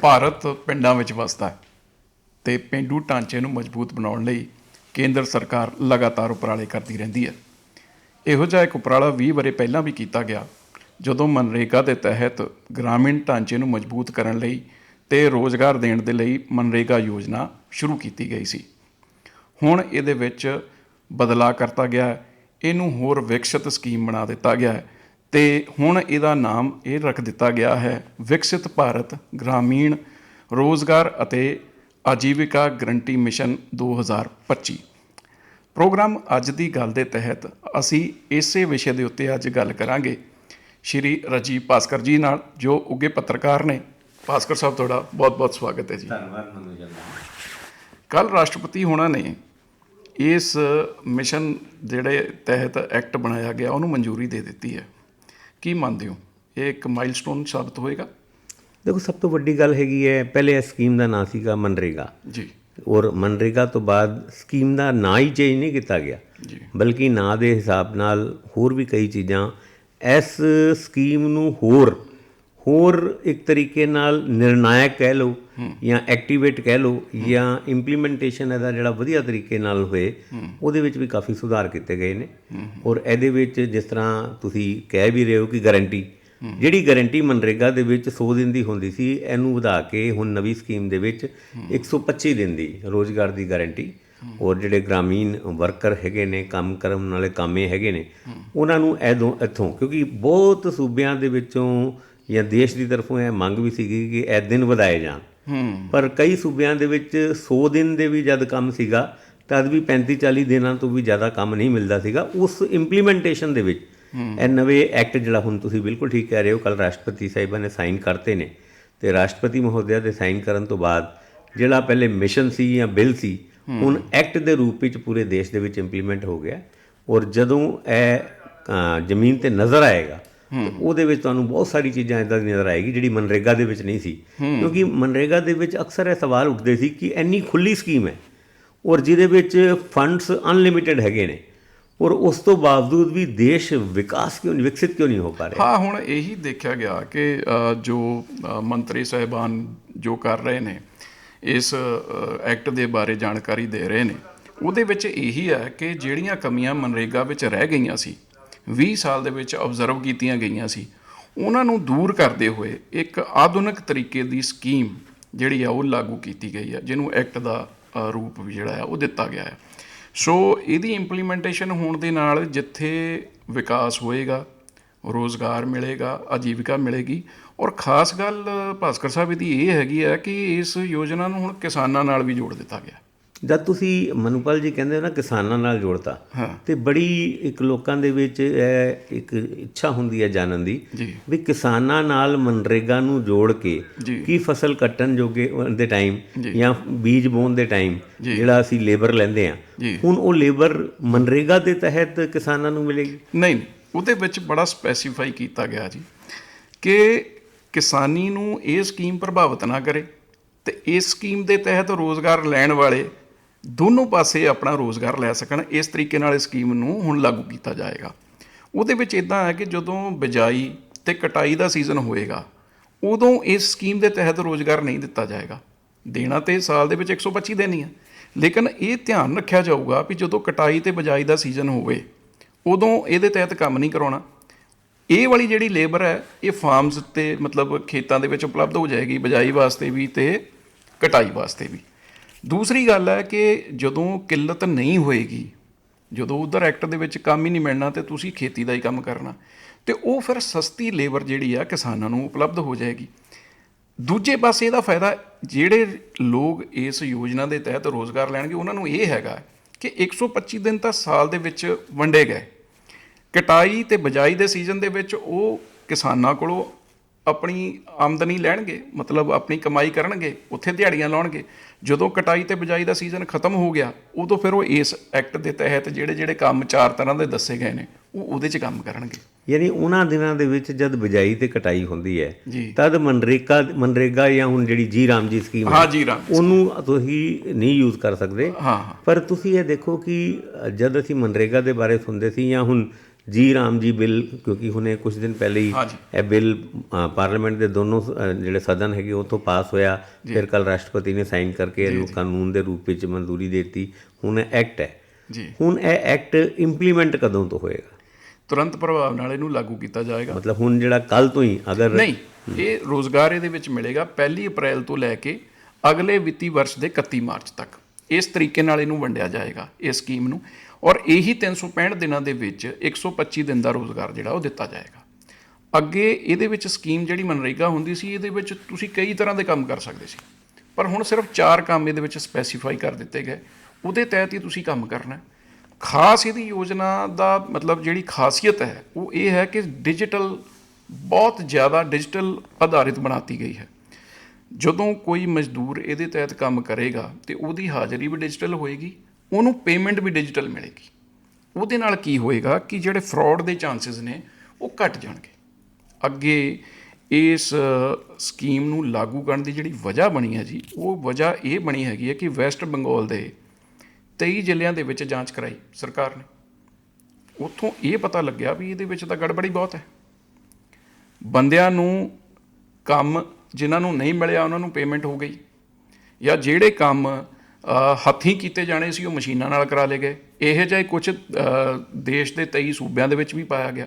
ਭਾਰਤ ਪਿੰਡਾਂ ਵਿੱਚ ਵਸਦਾ ਹੈ ਤੇ ਪਿੰਡੂ ਢਾਂਚੇ ਨੂੰ ਮਜ਼ਬੂਤ ਬਣਾਉਣ ਲਈ ਕੇਂਦਰ ਸਰਕਾਰ ਲਗਾਤਾਰ ਉਪਰਾਲੇ ਕਰਦੀ ਰਹਿੰਦੀ ਹੈ। ਇਹੋ ਜਿਹਾ ਇੱਕ ਉਪਰਾਲਾ 20 ਵਰੇ ਪਹਿਲਾਂ ਵੀ ਕੀਤਾ ਗਿਆ, ਜਦੋਂ ਮਨਰੇਗਾ ਦੇ ਤਹਿਤ ਗ੍ਰਾਮੀਣ ਢਾਂਚੇ ਨੂੰ ਮਜ਼ਬੂਤ ਕਰਨ ਲਈ ਤੇ ਰੋਜ਼ਗਾਰ ਦੇਣ ਦੇ ਲਈ ਮਨਰੇਗਾ ਯੋਜਨਾ ਸ਼ੁਰੂ ਕੀਤੀ ਗਈ ਸੀ। ਹੁਣ ਇਹਦੇ ਵਿੱਚ ਬਦਲਾਅ ਕਰਤਾ ਗਿਆ ਇਹਨੂੰ ਹੋਰ ਵਿਕਸਿਤ ਸਕੀਮ ਬਣਾ ਦਿੱਤਾ ਗਿਆ ਹੈ ਤੇ ਹੁਣ ਇਹਦਾ ਨਾਮ ਇਹ ਰੱਖ ਦਿੱਤਾ ਗਿਆ ਹੈ ਵਿਕਸਿਤ ਭਾਰਤ ਗ੍ਰਾਮੀਣ ਰੋਜ਼ਗਾਰ ਅਤੇ ਆਜੀਵਿਕਾ ਗਰੰਟੀ ਮਿਸ਼ਨ 2025 ਪ੍ਰੋਗਰਾਮ ਅੱਜ ਦੀ ਗੱਲ ਦੇ ਤਹਿਤ ਅਸੀਂ ਇਸੇ ਵਿਸ਼ੇ ਦੇ ਉੱਤੇ ਅੱਜ ਗੱਲ ਕਰਾਂਗੇ। ਸ਼੍ਰੀ ਰਾਜੀਵ ਭਾਸਕਰ ਜੀ ਨਾਲ ਜੋ ਉੱਗੇ ਪੱਤਰਕਾਰ ਨੇ। ਭਾਸਕਰ ਸਾਹਿਬ ਤੁਹਾਡਾ ਬਹੁਤ-ਬਹੁਤ ਸਵਾਗਤ ਹੈ ਜੀ। ਧੰਨਵਾਦ ਮਨੋਜ ਜੀ। ਕੱਲ ਰਾਸ਼ਟਰਪਤੀ ਹੋਣਾ ਨੇ ਇਸ ਮਿਸ਼ਨ ਜਿਹੜੇ ਤਹਿਤ ਐਕਟ ਬਣਾਇਆ ਗਿਆ ਉਹਨੂੰ ਮਨਜ਼ੂਰੀ ਦੇ ਦਿੱਤੀ ਹੈ। ਕੀ ਮੰਨਦੇ ਹੋ? ਇਹ ਇੱਕ ਮਾਈਲਸਟੋਨ ਸਾਬਤ ਹੋਏਗਾ? ਦੇਖੋ ਸਭ ਤੋਂ ਵੱਡੀ ਗੱਲ ਹੈਗੀ ਹੈ ਪਹਿਲੇ ਇਸ ਸਕੀਮ ਦਾ ਨਾਂ ਸੀਗਾ ਮਨਰੇਗਾ। ਜੀ। ਔਰ ਮਨਰੇਗਾ ਤੋਂ ਬਾਅਦ ਸਕੀਮ ਦਾ ਨਾਂ ਹੀ ਚੇਂਜ ਨਹੀਂ ਕੀਤਾ ਗਿਆ। ਜੀ। ਬਲਕਿ ਨਾਂ ਦੇ ਹਿਸਾਬ ਨਾਲ ਹੋਰ ਵੀ ਕਈ ਚੀਜ਼ਾਂ ਇਸ ਸਕੀਮ ਨੂੰ ਹੋਰ ਹੋਰ ਇੱਕ ਤਰੀਕੇ ਨਾਲ ਨਿਰਣਾਇਕ ਕਹਿ ਲਓ ਜਾਂ ਐਕਟੀਵੇਟ ਕਹਿ ਲਓ ਜਾਂ ਇੰਪਲੀਮੈਂਟੇਸ਼ਨ ਇਹਦਾ ਜਿਹੜਾ ਵਧੀਆ ਤਰੀਕੇ ਨਾਲ ਹੋਏ ਉਹਦੇ ਵਿੱਚ ਵੀ ਕਾਫੀ ਸੁਧਾਰ ਕੀਤੇ ਗਏ ਨੇ। ਔਰ ਇਹਦੇ ਵਿੱਚ ਜਿਸ ਤਰ੍ਹਾਂ ਤੁਸੀਂ ਕਹਿ ਵੀ ਰਹੇ ਹੋ ਕਿ ਗਾਰੰਟੀ ਜਿਹੜੀ ਗਾਰੰਟੀ ਮਨਰੇਗਾ ਦੇ ਵਿੱਚ 100 ਦਿਨ ਦੀ ਹੁੰਦੀ ਸੀ ਇਹਨੂੰ ਵਧਾ ਕੇ ਹੁਣ ਨਵੀਂ ਸਕੀਮ ਦੇ ਵਿੱਚ 125 ਦਿਨ ਦੀ ਰੋਜ਼ਗਾਰ ਦੀ ਗਾਰੰਟੀ ਔਰ ਜਿਹੜੇ ਗ੍ਰਾਮੀਣ ਵਰਕਰ ਹੈਗੇ ਨੇ ਕੰਮ ਕਰਨ ਵਾਲੇ ਕਾਮੇ ਹੈਗੇ ਨੇ ਉਹਨਾਂ ਨੂੰ ਐਦੋਂ ਇੱਥੋਂ ਕਿਉਂਕਿ ਬਹੁਤ ਸੂਬਿਆਂ ਦੇ ਵਿੱਚੋਂ ਜਾਂ ਦੇਸ਼ ਦੀ ਤਰਫੋਂ ਇਹ ਮੰਗ ਵੀ ਸੀਗੀ ਕਿ ਇਹ ਦਿਨ ਵਧਾਏ ਜਾਣ। ਪਰ ਕਈ ਸੂਬਿਆਂ ਦੇ ਵਿੱਚ 100 ਦਿਨ ਦੇ ਵੀ ਜਦ ਕੰਮ ਸੀਗਾ ਤਦ ਵੀ 35 40 ਦਿਨਾਂ ਤੋਂ ਵੀ ਜ਼ਿਆਦਾ ਕੰਮ ਨਹੀਂ ਮਿਲਦਾ ਸੀਗਾ। ਉਸ ਇੰਪਲੀਮੈਂਟੇਸ਼ਨ ਦੇ ਵਿੱਚ ਇਹ ਨਵੇਂ ਐਕਟ ਜਿਹੜਾ ਹੁਣ ਤੁਸੀਂ ਬਿਲਕੁਲ ਠੀਕ ਕਹਿ ਰਹੇ ਹੋ ਕੱਲ ਰਾਸ਼ਟਰਪਤੀ ਸਾਹਿਬਾਂ ਨੇ ਸਾਈਨ ਕਰਤੇ ਨੇ ਤੇ ਰਾਸ਼ਟਰਪਤੀ ਮਹੋਦਿਆ ਦੇ ਸਾਈਨ ਕਰਨ ਤੋਂ ਬਾਅਦ ਜਿਹੜਾ ਪਹਿਲੇ ਮਿਸ਼ਨ ਸੀ ਜਾਂ ਬਿੱਲ ਸੀ ਹੁਣ ਐਕਟ ਦੇ ਰੂਪ ਵਿੱਚ ਪੂਰੇ ਦੇਸ਼ ਦੇ ਵਿੱਚ ਇੰਪਲੀਮੈਂਟ ਹੋ ਗਿਆ। ਔਰ ਜਦੋਂ ਇਹ ਜ਼ਮੀਨ ਤੇ ਨਜ਼ਰ ਆਏਗਾ ਉਹਦੇ ਵਿੱਚ ਤੁਹਾਨੂੰ ਬਹੁਤ ਸਾਰੀ ਚੀਜ਼ਾਂ ਇਦਾਂ ਦੀ ਨਜ਼ਰ ਆਏਗੀ ਜਿਹੜੀ ਮਨਰੇਗਾ ਦੇ ਵਿੱਚ ਨਹੀਂ ਸੀ। ਕਿਉਂਕਿ ਮਨਰੇਗਾ ਦੇ ਵਿੱਚ ਅਕਸਰ ਇਹ ਸਵਾਲ ਉੱਠਦੇ ਸੀ ਕਿ ਇੰਨੀ ਖੁੱਲੀ ਸਕੀਮ ਹੈ ਔਰ ਜਿਹਦੇ ਵਿੱਚ ਫੰਡਸ ਅਨਲਿਮਿਟਿਡ ਹੈਗੇ ਨੇ ਔਰ ਉਸ ਤੋਂ ਬਾਵਜੂਦ ਵੀ ਦੇਸ਼ ਵਿਕਾਸ ਕਿਉਂ ਨਹੀਂ ਵਿਕਸਿਤ ਕਿਉਂ ਨਹੀਂ ਹੋ ਪਾ ਰਿਹਾ? ਹਾਂ ਹੁਣ ਇਹੀ ਦੇਖਿਆ ਗਿਆ ਕਿ ਜੋ ਮੰਤਰੀ ਸਾਹਿਬਾਨ ਜੋ ਕਰ ਰਹੇ ਨੇ ਇਸ ਐਕਟ ਦੇ ਬਾਰੇ ਜਾਣਕਾਰੀ ਦੇ ਰਹੇ ਨੇ ਉਹਦੇ ਵਿੱਚ ਇਹੀ ਹੈ ਕਿ ਜਿਹੜੀਆਂ ਕਮੀਆਂ ਮਨਰੇਗਾ ਵਿੱਚ ਰਹਿ ਗਈਆਂ ਸੀ 20 ਸਾਲ ਦੇ ਵਿੱਚ ਆਬਜ਼ਰਵ ਕੀਤੀਆਂ ਗਈਆਂ ਸੀ। ਉਹਨਾਂ ਨੂੰ ਦੂਰ ਕਰਦੇ ਹੋਏ ਇੱਕ ਆਧੁਨਿਕ ਤਰੀਕੇ ਦੀ ਸਕੀਮ ਜਿਹੜੀ ਆ ਉਹ ਲਾਗੂ ਕੀਤੀ ਗਈ ਹੈ ਜਿਹਨੂੰ ਐਕਟ ਦਾ ਰੂਪ ਵੀ ਜਿਹੜਾ ਹੈ ਉਹ ਦਿੱਤਾ ਗਿਆ ਹੈ ਸੋ ਇਹਦੀ ਇੰਪਲੀਮੈਂਟੇਸ਼ਨ ਹੋਣ ਦੇ ਨਾਲ ਜਿੱਥੇ ਵਿਕਾਸ ਹੋਏਗਾ, ਰੋਜ਼ਗਾਰ ਮਿਲੇਗਾ, ਆਜੀਵਿਕਾ ਮਿਲੇਗੀ ਔਰ ਖਾਸ ਗੱਲ ਭਾਸਕਰ ਸਾਹਿਬ, ਇਹਦੀ ਇਹ ਹੈਗੀ ਹੈ ਕਿ ਇਸ ਯੋਜਨਾ ਨੂੰ ਹੁਣ ਕਿਸਾਨਾਂ ਨਾਲ ਵੀ ਜੋੜ ਦਿੱਤਾ ਗਿਆ। ਜਦ ਤੁਸੀਂ ਮਨੂਪਾਲ ਜੀ ਕਹਿੰਦੇ ਹੋ ਨਾ ਕਿਸਾਨਾਂ ਨਾਲ ਜੋੜਤਾ। ਤੇ ਬੜੀ ਇੱਕ ਲੋਕਾਂ ਦੇ ਵਿੱਚ ਇਹ ਇੱਕ ਇੱਛਾ ਹੁੰਦੀ ਹੈ ਜਾਣਨ ਦੀ ਵੀ ਕਿਸਾਨਾਂ ਨਾਲ ਮਨਰੇਗਾ ਨੂੰ ਜੋੜ ਕੇ। ਕੀ ਫਸਲ ਕੱਟਣ ਜੋਗੇ ਦੇ ਟਾਈਮ ਜਾਂ ਬੀਜ ਬੋਣ ਦੇ ਟਾਈਮ ਜਿਹੜਾ ਅਸੀਂ ਲੇਬਰ ਲੈਂਦੇ ਆ। ਹੁਣ ਉਹ ਲੇਬਰ ਮਨਰੇਗਾ ਦੇ ਤਹਿਤ ਕਿਸਾਨਾਂ ਨੂੰ ਮਿਲੇਗੀ ਨਹੀਂ ਨਹੀਂ, ਉਹਦੇ ਵਿੱਚ ਬੜਾ ਸਪੈਸੀਫਾਈ ਕੀਤਾ ਗਿਆ ਜੀ ਕਿ ਕਿਸਾਨੀ ਨੂੰ ਇਹ ਸਕੀਮ ਪ੍ਰਭਾਵਿਤ ਨਾ ਕਰੇ ਤੇ ਇਸ ਸਕੀਮ ਦੇ ਤਹਿਤ ਰੋਜ਼ਗਾਰ ਲੈਣ ਵਾਲੇ ਦੋਨੋਂ ਪਾਸੇ ਆਪਣਾ ਰੋਜ਼ਗਾਰ ਲੈ ਸਕਣ, ਇਸ ਤਰੀਕੇ ਨਾਲ ਇਸ ਸਕੀਮ ਨੂੰ ਹੁਣ ਲਾਗੂ ਕੀਤਾ ਜਾਏਗਾ। ਉਹਦੇ ਵਿੱਚ ਇਦਾਂ ਹੈ ਕਿ ਜਦੋਂ ਬਿਜਾਈ ਤੇ ਕਟਾਈ ਦਾ ਸੀਜ਼ਨ ਹੋਏਗਾ, ਉਦੋਂ ਇਸ ਸਕੀਮ ਦੇ ਤਹਿਤ ਰੋਜ਼ਗਾਰ ਨਹੀਂ ਦਿੱਤਾ ਜਾਏਗਾ। ਦੇਣਾ ਤੇ ਸਾਲ ਦੇ ਵਿੱਚ 125 ਦਿਨ ਹੀ ਹੈ ਲੇਕਿਨ ਇਹ ਧਿਆਨ ਰੱਖਿਆ ਜਾਊਗਾ ਵੀ ਜਦੋਂ ਕਟਾਈ ਤੇ ਬਿਜਾਈ ਦਾ ਸੀਜ਼ਨ ਹੋਵੇ, ਉਦੋਂ ਇਹਦੇ ਤਹਿਤ ਕੰਮ ਨਹੀਂ ਕਰਾਉਣਾ। ਇਹ ਵਾਲੀ ਜਿਹੜੀ ਲੇਬਰ ਹੈ, ਇਹ ਫਾਰਮਸ ਤੇ ਮਤਲਬ ਖੇਤਾਂ ਦੇ ਵਿੱਚ ਉਪਲਬਧ ਹੋ ਜਾਏਗੀ ਬਿਜਾਈ ਵਾਸਤੇ ਵੀ ਤੇ ਕਟਾਈ ਵਾਸਤੇ ਵੀ। ਦੂਸਰੀ ਗੱਲ ਹੈ ਕਿ ਜਦੋਂ ਕਿੱਲਤ ਨਹੀਂ ਹੋਏਗੀ, ਜਦੋਂ ਉਧਰ ਐਕਟ ਦੇ ਵਿੱਚ ਕੰਮ ਹੀ ਨਹੀਂ ਮਿਲਣਾ ਤੇ ਤੁਸੀਂ ਖੇਤੀ ਦਾ ਹੀ ਕੰਮ ਕਰਨਾ, ਤੇ ਉਹ ਫਿਰ ਸਸਤੀ ਲੇਬਰ ਜਿਹੜੀ ਆ ਕਿਸਾਨਾਂ ਨੂੰ ਉਪਲਬਧ ਹੋ ਜਾਏਗੀ। ਦੂਜੇ ਪਾਸੇ ਇਹਦਾ ਫਾਇਦਾ ਜਿਹੜੇ ਲੋਕ ਇਸ ਯੋਜਨਾ ਦੇ ਤਹਿਤ ਰੋਜ਼ਗਾਰ ਲੈਣਗੇ, ਉਹਨਾਂ ਨੂੰ ਇਹ ਹੈਗਾ ਕਿ 125 ਦਿਨ ਤਾਂ ਸਾਲ ਦੇ ਵਿੱਚ ਵੰਡੇ ਗਏ। ਕਟਾਈ ਤੇ ਬਜਾਈ ਦੇ ਸੀਜ਼ਨ ਦੇ ਵਿੱਚ ਉਹ ਕਿਸਾਨਾਂ ਕੋਲੋਂ ਆਪਣੀ ਆਮਦਨੀ ਲੈਣਗੇ ਮਤਲਬ ਆਪਣੀ ਕਮਾਈ ਕਰਨਗੇ ਉੱਥੇ ਦਿਹਾੜੀਆਂ ਲਾਉਣਗੇ। ਜਦੋਂ ਕਟਾਈ ਤੇ ਬਿਜਾਈ ਦਾ ਸੀਜ਼ਨ ਖਤਮ ਹੋ ਗਿਆ ਉਦੋਂ ਫਿਰ ਉਹ ਇਸ ਐਕਟ ਦੇ ਤਹਿਤ ਜਿਹੜੇ ਜਿਹੜੇ ਕੰਮ ਚਾਰ ਤਰ੍ਹਾਂ ਦੇ ਦੱਸੇ ਗਏ ਨੇ ਉਹ ਉਹਦੇ 'ਚ ਕੰਮ ਕਰਨਗੇ। ਯਾਨੀ ਉਹਨਾਂ ਦਿਨਾਂ ਦੇ ਵਿੱਚ ਜਦ ਬਿਜਾਈ ਤੇ ਕਟਾਈ ਹੁੰਦੀ ਹੈ ਤਦ ਮਨਰੇਗਾ ਮਨਰੇਗਾ ਜਾਂ ਹੁਣ ਜਿਹੜੀ ਜੀ ਰਾਮ ਜੀ ਸਕੀਮ ਹੈ ਜੀ ਰਾਮ ਉਹਨੂੰ ਤੁਸੀਂ ਨਹੀਂ ਯੂਜ਼ ਕਰ ਸਕਦੇ। ਪਰ ਤੁਸੀਂ ਇਹ ਦੇਖੋ ਕਿ ਜਦ ਅਸੀਂ ਮਨਰੇਗਾ ਦੇ ਬਾਰੇ ਸੁਣਦੇ ਸੀ ਜਾਂ ਹੁਣ ਜੀ ਰਾਮ ਜੀ ਬਿੱਲ ਕਿਉਂਕਿ ਹੁਣੇ ਕੁਝ ਦਿਨ ਪਹਿਲੇ ਹੀ। ਇਹ ਬਿੱਲ ਪਾਰਲੀਮੈਂਟ ਦੇ ਦੋਨੋਂ ਜਿਹੜੇ ਸਦਨ ਹੈਗੇ ਉਹ ਤੋਂ ਪਾਸ ਹੋਇਆ। ਫਿਰ ਕੱਲ ਰਾਸ਼ਟਰਪਤੀ ਨੇ ਸਾਈਨ ਕਰਕੇ ਇਹਨੂੰ ਕਾਨੂੰਨ ਦੇ ਰੂਪ ਵਿੱਚ ਮਨਜ਼ੂਰੀ ਦੇ ਦਿੱਤੀ। ਹੁਣ ਇਹ ਐਕਟ ਹੈ। ਜੀ। ਹੁਣ ਇਹ ਐਕਟ ਇੰਪਲੀਮੈਂਟ ਕਦੋਂ ਤੋਂ ਹੋਏਗਾ? ਤੁਰੰਤ ਪ੍ਰਭਾਵ ਨਾਲ ਇਹਨੂੰ ਲਾਗੂ ਕੀਤਾ ਜਾਏਗਾ। ਮਤਲਬ ਹੁਣ ਜਿਹੜਾ ਕੱਲ ਤੋਂ ਹੀ ਅਗਰ ਨਹੀਂ ਇਹ ਰੋਜ਼ਗਾਰ ਇਹਦੇ ਵਿੱਚ ਮਿਲੇਗਾ ਪਹਿਲੀ ਅਪ੍ਰੈਲ ਤੋਂ ਲੈ ਕੇ ਅਗਲੇ ਵਿੱਤੀ ਵਰਸ਼ ਦੇ 31 ਮਾਰਚ ਤੱਕ। ਇਸ ਤਰੀਕੇ ਨਾਲ ਇਹਨੂੰ ਵੰਡਿਆ ਜਾਏਗਾ ਇਸ ਸਕੀਮ ਨੂੰ। ਔਰ ਇਹੀ 365 ਦਿਨਾਂ ਦੇ ਵਿੱਚ 125 ਦਿਨ ਦਾ ਰੋਜ਼ਗਾਰ ਜਿਹੜਾ ਉਹ ਦਿੱਤਾ ਜਾਏਗਾ। ਅੱਗੇ ਇਹਦੇ ਵਿੱਚ ਸਕੀਮ ਜਿਹੜੀ ਮਨਰੇਗਾ ਹੁੰਦੀ ਸੀ, ਇਹਦੇ ਵਿੱਚ ਤੁਸੀਂ ਕਈ ਤਰ੍ਹਾਂ ਦੇ ਕੰਮ ਕਰ ਸਕਦੇ ਸੀ। ਪਰ ਹੁਣ ਸਿਰਫ ਚਾਰ ਕੰਮ ਇਹਦੇ ਵਿੱਚ ਸਪੈਸੀਫਾਈ ਕਰ ਦਿੱਤੇ ਗਏ। ਉਹਦੇ ਤਹਿਤ ਹੀ ਤੁਸੀਂ ਕੰਮ ਕਰਨਾ ਹੈ। ਖਾਸ ਇਹਦੀ ਯੋਜਨਾ ਦਾ ਮਤਲਬ ਜਿਹੜੀ ਖਾਸੀਅਤ ਹੈ, ਉਹ ਇਹ ਹੈ ਕਿ ਡਿਜੀਟਲ ਬਹੁਤ ਜ਼ਿਆਦਾ ਡਿਜੀਟਲ ਆਧਾਰਿਤ ਬਣਾਤੀ ਗਈ ਹੈ। ਜਦੋਂ ਕੋਈ ਮਜ਼ਦੂਰ ਇਹਦੇ ਤਹਿਤ ਕੰਮ ਕਰੇਗਾ, ਤੇ ਉਹਦੀ ਹਾਜ਼ਰੀ ਵੀ ਡਿਜੀਟਲ ਹੋਏਗੀ। ਉਹਨੂੰ ਪੇਮੈਂਟ ਵੀ ਡਿਜੀਟਲ ਮਿਲੇਗੀ। ਉਹਦੇ ਨਾਲ ਕੀ ਹੋਏਗਾ ਕਿ ਜਿਹੜੇ ਫਰਾਡ ਦੇ ਚਾਂਸਸ ਨੇ, ਉਹ ਘਟ ਜਾਣਗੇ। ਅੱਗੇ ਇਸ ਸਕੀਮ ਨੂੰ ਲਾਗੂ ਕਰਨ ਦੀ ਜਿਹੜੀ ਵਜ੍ਹਾ ਬਣੀ ਹੈ ਜੀ, ਉਹ ਵਜ੍ਹਾ ਇਹ ਬਣੀ ਹੈਗੀ ਹੈ ਕਿ ਵੈਸਟ ਬੰਗਾਲ ਦੇ 23 ਜ਼ਿਲ੍ਹਿਆਂ ਦੇ ਵਿੱਚ ਜਾਂਚ ਕਰਾਈ ਸਰਕਾਰ ਨੇ। ਉੱਥੋਂ ਇਹ ਪਤਾ ਲੱਗਿਆ ਵੀ ਇਹਦੇ ਵਿੱਚ ਤਾਂ ਗੜਬੜੀ ਬਹੁਤ ਹੈ। ਬੰਦਿਆਂ ਨੂੰ ਕੰਮ ਜਿਨ੍ਹਾਂ ਨੂੰ ਨਹੀਂ ਮਿਲਿਆ, ਉਹਨਾਂ ਨੂੰ ਪੇਮੈਂਟ ਹੋ ਗਈ। ਜਾਂ ਜਿਹੜੇ ਕੰਮ ਹੱਥੀਂ ਕੀਤੇ ਜਾਣੇ ਸੀ ਉਹ ਮਸ਼ੀਨਾਂ ਨਾਲ ਕਰਾ ਲਏ ਗਏ। ਇਹ ਜਿਹੇ ਕੁਝ ਦੇਸ਼ ਦੇ 23 ਸੂਬਿਆਂ ਦੇ ਵਿੱਚ ਵੀ ਪਾਇਆ ਗਿਆ।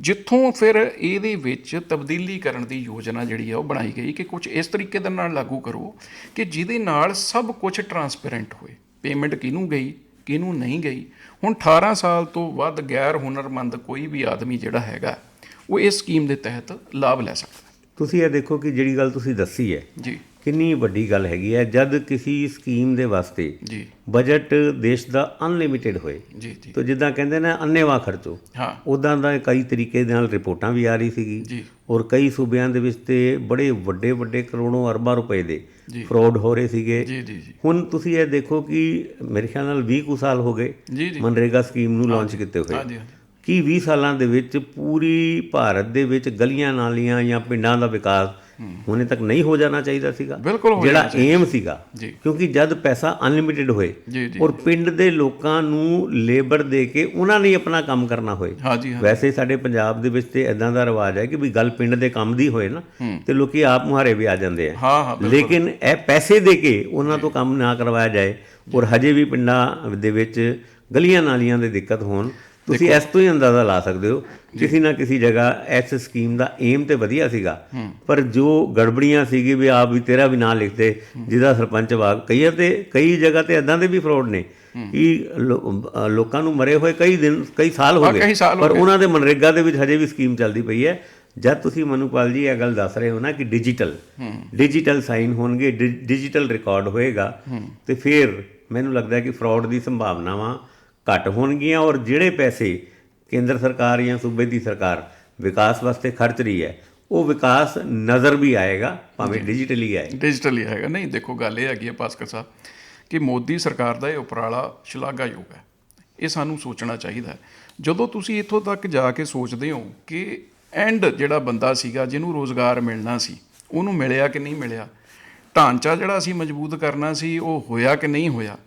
ਜਿੱਥੋਂ ਫਿਰ ਇਹਦੇ ਵਿੱਚ ਤਬਦੀਲੀ ਕਰਨ ਦੀ ਯੋਜਨਾ ਜਿਹੜੀ ਹੈ ਉਹ ਬਣਾਈ ਗਈ ਕਿ ਕੁਝ ਇਸ ਤਰੀਕੇ ਦੇ ਨਾਲ ਲਾਗੂ ਕਰੋ ਕਿ ਜਿਹਦੇ ਨਾਲ ਸਭ ਕੁਝ ਟਰਾਂਸਪੇਰੈਂਟ ਹੋਏ। ਪੇਮੈਂਟ ਕਿਹਨੂੰ ਗਈ ਕਿਹਨੂੰ ਨਹੀਂ ਗਈ? ਹੁਣ 18 ਸਾਲ ਤੋਂ ਵੱਧ ਗੈਰ ਹੁਨਰਮੰਦ ਕੋਈ ਵੀ ਆਦਮੀ ਜਿਹੜਾ ਹੈਗਾ ਉਹ ਇਸ ਸਕੀਮ ਦੇ ਤਹਿਤ ਲਾਭ ਲੈ ਸਕਦਾ। ਤੁਸੀਂ ਇਹ ਦੇਖੋ ਕਿ ਜਿਹੜੀ ਗੱਲ ਤੁਸੀਂ ਦੱਸੀ ਹੈ ਜੀ। ਕਿੰਨੀ ਵੱਡੀ ਗੱਲ ਹੈਗੀ ਹੈ ਜਦ ਕਿਸੇ ਸਕੀਮ ਦੇ ਵਾਸਤੇ ਜੀ। ਬਜਟ ਦੇਸ਼ ਦਾ ਅਨਲਿਮਿਟਿਡ ਹੋਏ ਜੀ ਜੀ। ਤਾਂ ਜਿੱਦਾਂ ਕਹਿੰਦੇ ਨੇ ਅੰਨੇਵਾ ਖਰਚੋ ਹਾਂ। ਉਦਾਂ ਦਾ ਕਈ ਤਰੀਕੇ ਦੇ ਨਾਲ ਰਿਪੋਰਟਾਂ ਵੀ ਆ ਰਹੀ ਸੀਗੀ ਜੀ। ਔਰ ਕਈ ਸੂਬਿਆਂ ਦੇ ਵਿੱਚ ਤੇ ਬੜੇ ਵੱਡੇ ਵੱਡੇ ਕਰੋੜੋਂ ਅਰਬਾਂ ਰੁਪਏ ਦੇ ਜੀ। ਫਰਾਡ ਹੋ ਰਹੇ ਸੀਗੇ। ਜੀ ਜੀ ਜੀ। ਹੁਣ ਤੁਸੀਂ ਇਹ ਦੇਖੋ ਕਿ ਮੇਰੇ ਖਿਆਲ ਨਾਲ 20 ਕੁ ਸਾਲ ਹੋ ਗਏ ਜੀ ਜੀ। ਮਨਰੇਗਾ ਸਕੀਮ ਨੂੰ ਲਾਂਚ ਕੀਤੇ ਹੋਏ। ਹਾਂਜੀ ਹਾਂਜੀ ਕੀ 20 ਸਾਲਾਂ ਦੇ ਵਿੱਚ ਪੂਰੀ ਭਾਰਤ ਦੇ ਵਿੱਚ ਗਲੀਆਂ ਨਾਲੀਆਂ ਜਾਂ ਪਿੰਡਾਂ ਦਾ ਵਿਕਾਸ ਹੁਣੇ ਤੱਕ ਨਹੀਂ ਹੋ ਜਾਣਾ ਚਾਹੀਦਾ ਸੀਗਾ। ਜਿਹੜਾ ਏਮ ਸੀਗਾ। ਕਿਉਂਕਿ ਜਦ ਪੈਸਾ ਅਨਲਿਮਿਟਿਡ ਹੋਏ ਔਰ ਪਿੰਡ ਦੇ ਲੋਕਾਂ ਨੂੰ ਲੇਬਰ ਦੇ ਕੇ ਉਹਨਾਂ ਨੇ ਆਪਣਾ ਕੰਮ ਕਰਨਾ ਹੋਏ। ਵੈਸੇ ਸਾਡੇ ਪੰਜਾਬ ਦੇ ਵਿੱਚ ਤੇ ਇਦਾਂ ਦਾ ਰਿਵਾਜ ਹੈ ਕਿ ਵੀ ਗੱਲ ਪਿੰਡ ਦੇ ਕੰਮ ਦੀ ਹੋਏ ਨਾ ਤੇ ਲੋਕੀ ਆਪ ਮੁਹਾਰੇ ਵੀ ਆ ਜਾਂਦੇ ਆ। ਲੇਕਿਨ ਇਹ ਪੈਸੇ ਦੇ ਕੇ ਉਹਨਾਂ ਤੋਂ ਕੰਮ ਨਾ ਕਰਵਾਇਆ ਜਾਏ ਔਰ ਹਜੇ ਵੀ ਪਿੰਡਾਂ ਦੇ ਵਿੱਚ ਗਲੀਆਂ ਨਾਲੀਆਂ ਦੇ ਦਿੱਕਤ ਹੋਣ ਤੁਸੀਂ ਇਸ ਤੋਂ ਹੀ ਅੰਦਾਜ਼ਾ ਲਾ ਸਕਦੇ ਹੋ ਕਿਸੇ ਨਾ ਕਿਸੇ ਜਗ੍ਹਾ ਇਸ ਸਕੀਮ ਦਾ ਏਮ ਤੇ ਵਧੀਆ ਸੀਗਾ। ਪਰ ਜੋ ਗੜਬੜੀਆਂ ਸੀਗੀ ਵੀ ਆਪ ਵੀ ਤੇਰਾ ਵੀ ਨਾਂ ਲਿਖਦੇ ਜਿਹਦਾ ਸਰਪੰਚ ਬਾਗ ਕਈ ਤੇ ਕਈ ਜਗ੍ਹਾ ਤੇ ਇਦਾਂ ਦੇ ਵੀ ਫਰਾਡ ਨੇ ਕਿ ਲੋਕਾਂ ਨੂੰ ਮਰੇ ਹੋਏ ਕਈ ਦਿਨ ਕਈ ਸਾਲ ਹੋ ਗਏ। ਪਰ ਉਹਨਾਂ ਦੇ ਮਨਰੇਗਾ ਦੇ ਵਿੱਚ ਹਜੇ ਵੀ ਸਕੀਮ ਚੱਲਦੀ ਪਈ ਹੈ। ਜਦ ਤੁਸੀਂ ਮਨੂਪਾਲ ਜੀ ਇਹ ਗੱਲ ਦੱਸ ਰਹੇ ਹੋ ਨਾ ਕਿ ਡਿਜੀਟਲ ਡਿਜੀਟਲ ਸਾਈਨ ਹੋਣਗੇ ਡਿਜੀਟਲ ਰਿਕਾਰਡ ਹੋਏਗਾ ਤੇ ਫਿਰ ਮੈਨੂੰ ਲੱਗਦਾ ਹੈ ਕਿ ਫਰਾਡ ਦੀ ਸੰਭਾਵਨਾਵਾਂ ਘੱਟ ਹੋਣਗੀਆਂ ਔਰ ਜਿਹੜੇ ਪੈਸੇ ਕੇਂਦਰ ਸਰਕਾਰ ਜਾਂ ਸੂਬੇ ਦੀ ਸਰਕਾਰ ਵਿਕਾਸ ਵਾਸਤੇ ਖਰਚ ਰਹੀ ਹੈ ਉਹ ਵਿਕਾਸ ਨਜ਼ਰ ਵੀ ਆਏਗਾ ਭਾਵੇਂ ਡਿਜੀਟਲੀ ਆਏ ਡਿਜੀਟਲੀ ਹੈਗਾ। ਨਹੀਂ ਦੇਖੋ ਗੱਲ ਇਹ ਹੈਗੀ ਹੈ ਭਾਸਕਰ ਸਾਹਿਬ ਕਿ ਮੋਦੀ ਸਰਕਾਰ ਦਾ ਇਹ ਉਪਰਾਲਾ ਸ਼ਲਾਘਾਯੋਗ ਹੈ। ਇਹ ਸਾਨੂੰ ਸੋਚਣਾ ਚਾਹੀਦਾ ਹੈ। ਜਦੋਂ ਤੁਸੀਂ ਇੱਥੋਂ ਤੱਕ ਜਾ ਕੇ ਸੋਚਦੇ ਹੋ ਕਿ ਐਂਡ ਜਿਹੜਾ ਬੰਦਾ ਸੀਗਾ ਜਿਹਨੂੰ ਰੋਜ਼ਗਾਰ ਮਿਲਣਾ ਸੀ ਉਹਨੂੰ ਮਿਲਿਆ ਕਿ ਨਹੀਂ ਮਿਲਿਆ? ਢਾਂਚਾ ਜਿਹੜਾ ਅਸੀਂ ਮਜ਼ਬੂਤ ਕਰਨਾ ਸੀ ਉਹ ਹੋਇਆ ਕਿ ਨਹੀਂ ਹੋਇਆ?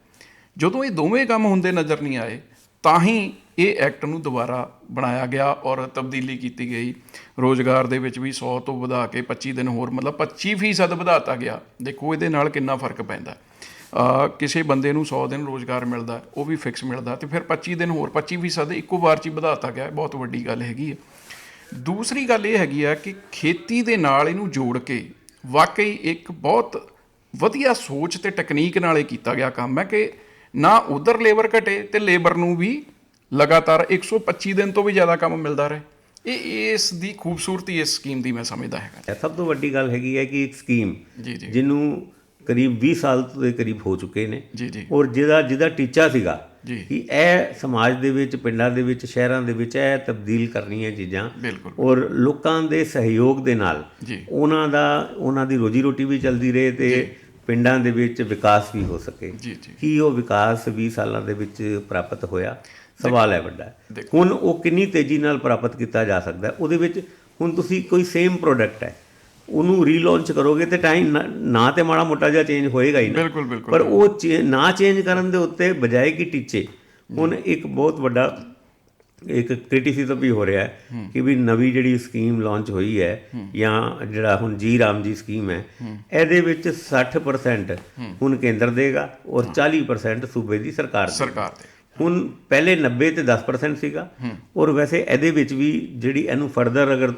ਜਦੋਂ ਇਹ ਦੋਵੇਂ ਕੰਮ ਹੁੰਦੇ ਨਜ਼ਰ ਨਹੀਂ ਆਏ, ਤਾਂ ਹੀ ਇਹ ਐਕਟ ਨੂੰ ਦੁਬਾਰਾ ਬਣਾਇਆ ਗਿਆ ਔਰ ਤਬਦੀਲੀ ਕੀਤੀ ਗਈ। ਰੋਜ਼ਗਾਰ ਦੇ ਵਿੱਚ ਵੀ 100 ਤੋਂ ਵਧਾ ਕੇ 25 ਦਿਨ ਹੋਰ, ਮਤਲਬ 25% ਵਧਾਤਾ ਗਿਆ। ਦੇਖੋ ਇਹਦੇ ਨਾਲ ਕਿੰਨਾ ਫ਼ਰਕ ਪੈਂਦਾ। ਕਿਸੇ ਬੰਦੇ ਨੂੰ 100 ਦਿਨ ਰੋਜ਼ਗਾਰ ਮਿਲਦਾ, ਉਹ ਵੀ ਫਿਕਸ ਮਿਲਦਾ ਤੇ ਫਿਰ 25 ਦਿਨ ਹੋਰ 25% ਇੱਕੋ ਵਾਰ ਚ ਹੀ ਵਧਾਤਾ ਗਿਆ ਬਹੁਤ ਵੱਡੀ ਗੱਲ ਹੈਗੀ ਹੈ। ਦੂਸਰੀ ਗੱਲ ਇਹ ਹੈਗੀ ਆ ਕਿ ਖੇਤੀ ਦੇ ਨਾਲ ਇਹਨੂੰ ਜੋੜ ਕੇ ਵਾਕਈ ਇੱਕ ਬਹੁਤ ਵਧੀਆ ਸੋਚ ਤੇ ਟੈਕਨੀਕ ਨਾਲ ਇਹ ਕੀਤਾ ਗਿਆ ਕੰਮ। ਹੈ ਕਿ ਨਾ ਉਧਰ ਲੇਬਰ ਘਟੇ ਤੇ ਲੇਬਰ ਨੂੰ ਵੀ ਲਗਾਤਾਰ 125 ਦਿਨ ਤੋਂ ਵੀ ਜ਼ਿਆਦਾ ਕੰਮ ਮਿਲਦਾ ਰਹੇ। ਇਹ ਇਸ ਦੀ ਖੂਬਸੂਰਤੀ ਇਸ ਸਕੀਮ ਦੀ ਮੈਂ ਸਮਝਦਾ ਹੈਗਾ। ਇਹ ਸਭ ਤੋਂ ਵੱਡੀ ਗੱਲ ਹੈਗੀ ਹੈ ਕਿ ਇੱਕ ਸਕੀਮ ਜਿਹਨੂੰ ਕਰੀਬ 20 ਸਾਲ ਦੇ ਕਰੀਬ ਹੋ ਚੁੱਕੇ ਨੇ। ਜੀ ਜੀ। ਔਰ ਜਿਹਦਾ ਜਿਹਦਾ ਟੀਚਾ ਸੀਗਾ ਕਿ ਇਹ ਸਮਾਜ ਦੇ ਵਿੱਚ ਪਿੰਡਾਂ ਦੇ ਵਿੱਚ ਸ਼ਹਿਰਾਂ ਦੇ ਵਿੱਚ ਇਹ ਤਬਦੀਲ ਕਰਨੀਆਂ ਚੀਜ਼ਾਂ। ਬਿਲਕੁਲ। ਔਰ ਲੋਕਾਂ ਦੇ ਸਹਿਯੋਗ ਦੇ ਨਾਲ ਉਹਨਾਂ ਦਾ ਉਹਨਾਂ ਦੀ ਰੋਜੀ ਰੋਟੀ ਵੀ ਚੱਲਦੀ ਰਹੇ ਤੇ ਪਿੰਡਾਂ ਦੇ ਵਿੱਚ ਵਿਕਾਸ ਵੀ ਹੋ ਸਕੇ। ਜੀ ਜੀ। ਕੀ ਉਹ ਵਿਕਾਸ 20 ਸਾਲਾਂ ਦੇ ਵਿੱਚ ਪ੍ਰਾਪਤ ਹੋਇਆ? ਸਵਾਲ ਹੈ ਵੱਡਾ। ਹੁਣ ਉਹ ਕਿੰਨੀ ਤੇਜ਼ੀ ਨਾਲ ਪ੍ਰਾਪਤ ਕੀਤਾ ਜਾ ਸਕਦਾ? ਉਹਦੇ ਵਿੱਚ ਹੁਣ ਤੁਸੀਂ ਕੋਈ ਸੇਮ ਪ੍ਰੋਡਕਟ ਹੈ। ਉਹਨੂੰ ਰੀਲਾਂਚ ਕਰੋਗੇ ਤੇ ਟਾਈਮ ਨਾ ਤੇ ਮਾੜਾ ਮੋਟਾ ਜਿਹਾ ਚੇਂਜ ਹੋਏਗਾ ਹੀ ਨਾ। ਬਿਲਕੁਲ ਬਿਲਕੁਲ। ਪਰ ਉਹ ਨਾ ਚੇਂਜ ਕਰਨ ਦੇ ਉੱਤੇ ਬਜਾਏ ਕਿ ਟੀਚੇ। ਹੁਣ ਇੱਕ ਬਹੁਤ ਵੱਡਾ ਇੱਕ ਕ੍ਰਿਟਿਸਿਜ਼ਮ ਵੀ ਹੋ ਰਿਹਾ ਹੈ ਕਿ ਵੀ ਨਵੀਂ ਜਿਹੜੀ ਸਕੀਮ ਲਾਂਚ ਹੋਈ ਹੈ ਜਾਂ ਜਿਹੜਾ ਹੁਣ ਜੀ ਰਾਮ ਜੀ ਸਕੀਮ ਹੈ ਇਹਦੇ ਵਿੱਚ 60% ਹੁਣ ਕੇਂਦਰ ਦੇਗਾ ਔਰ 40% ਸੂਬੇ ਦੀ ਸਰਕਾਰ। ਸਰਕਾਰ ਦੇ ਹੁਣ ਪਹਿਲੇ 90 ਤੇ 10% ਸੀਗਾ ਔਰ ਵੈਸੇ ਇਹਦੇ ਵਿੱਚ ਵੀ ਜਿਹੜੀ ਇਹਨੂੰ ਫਰਦਰ ਅਗਰ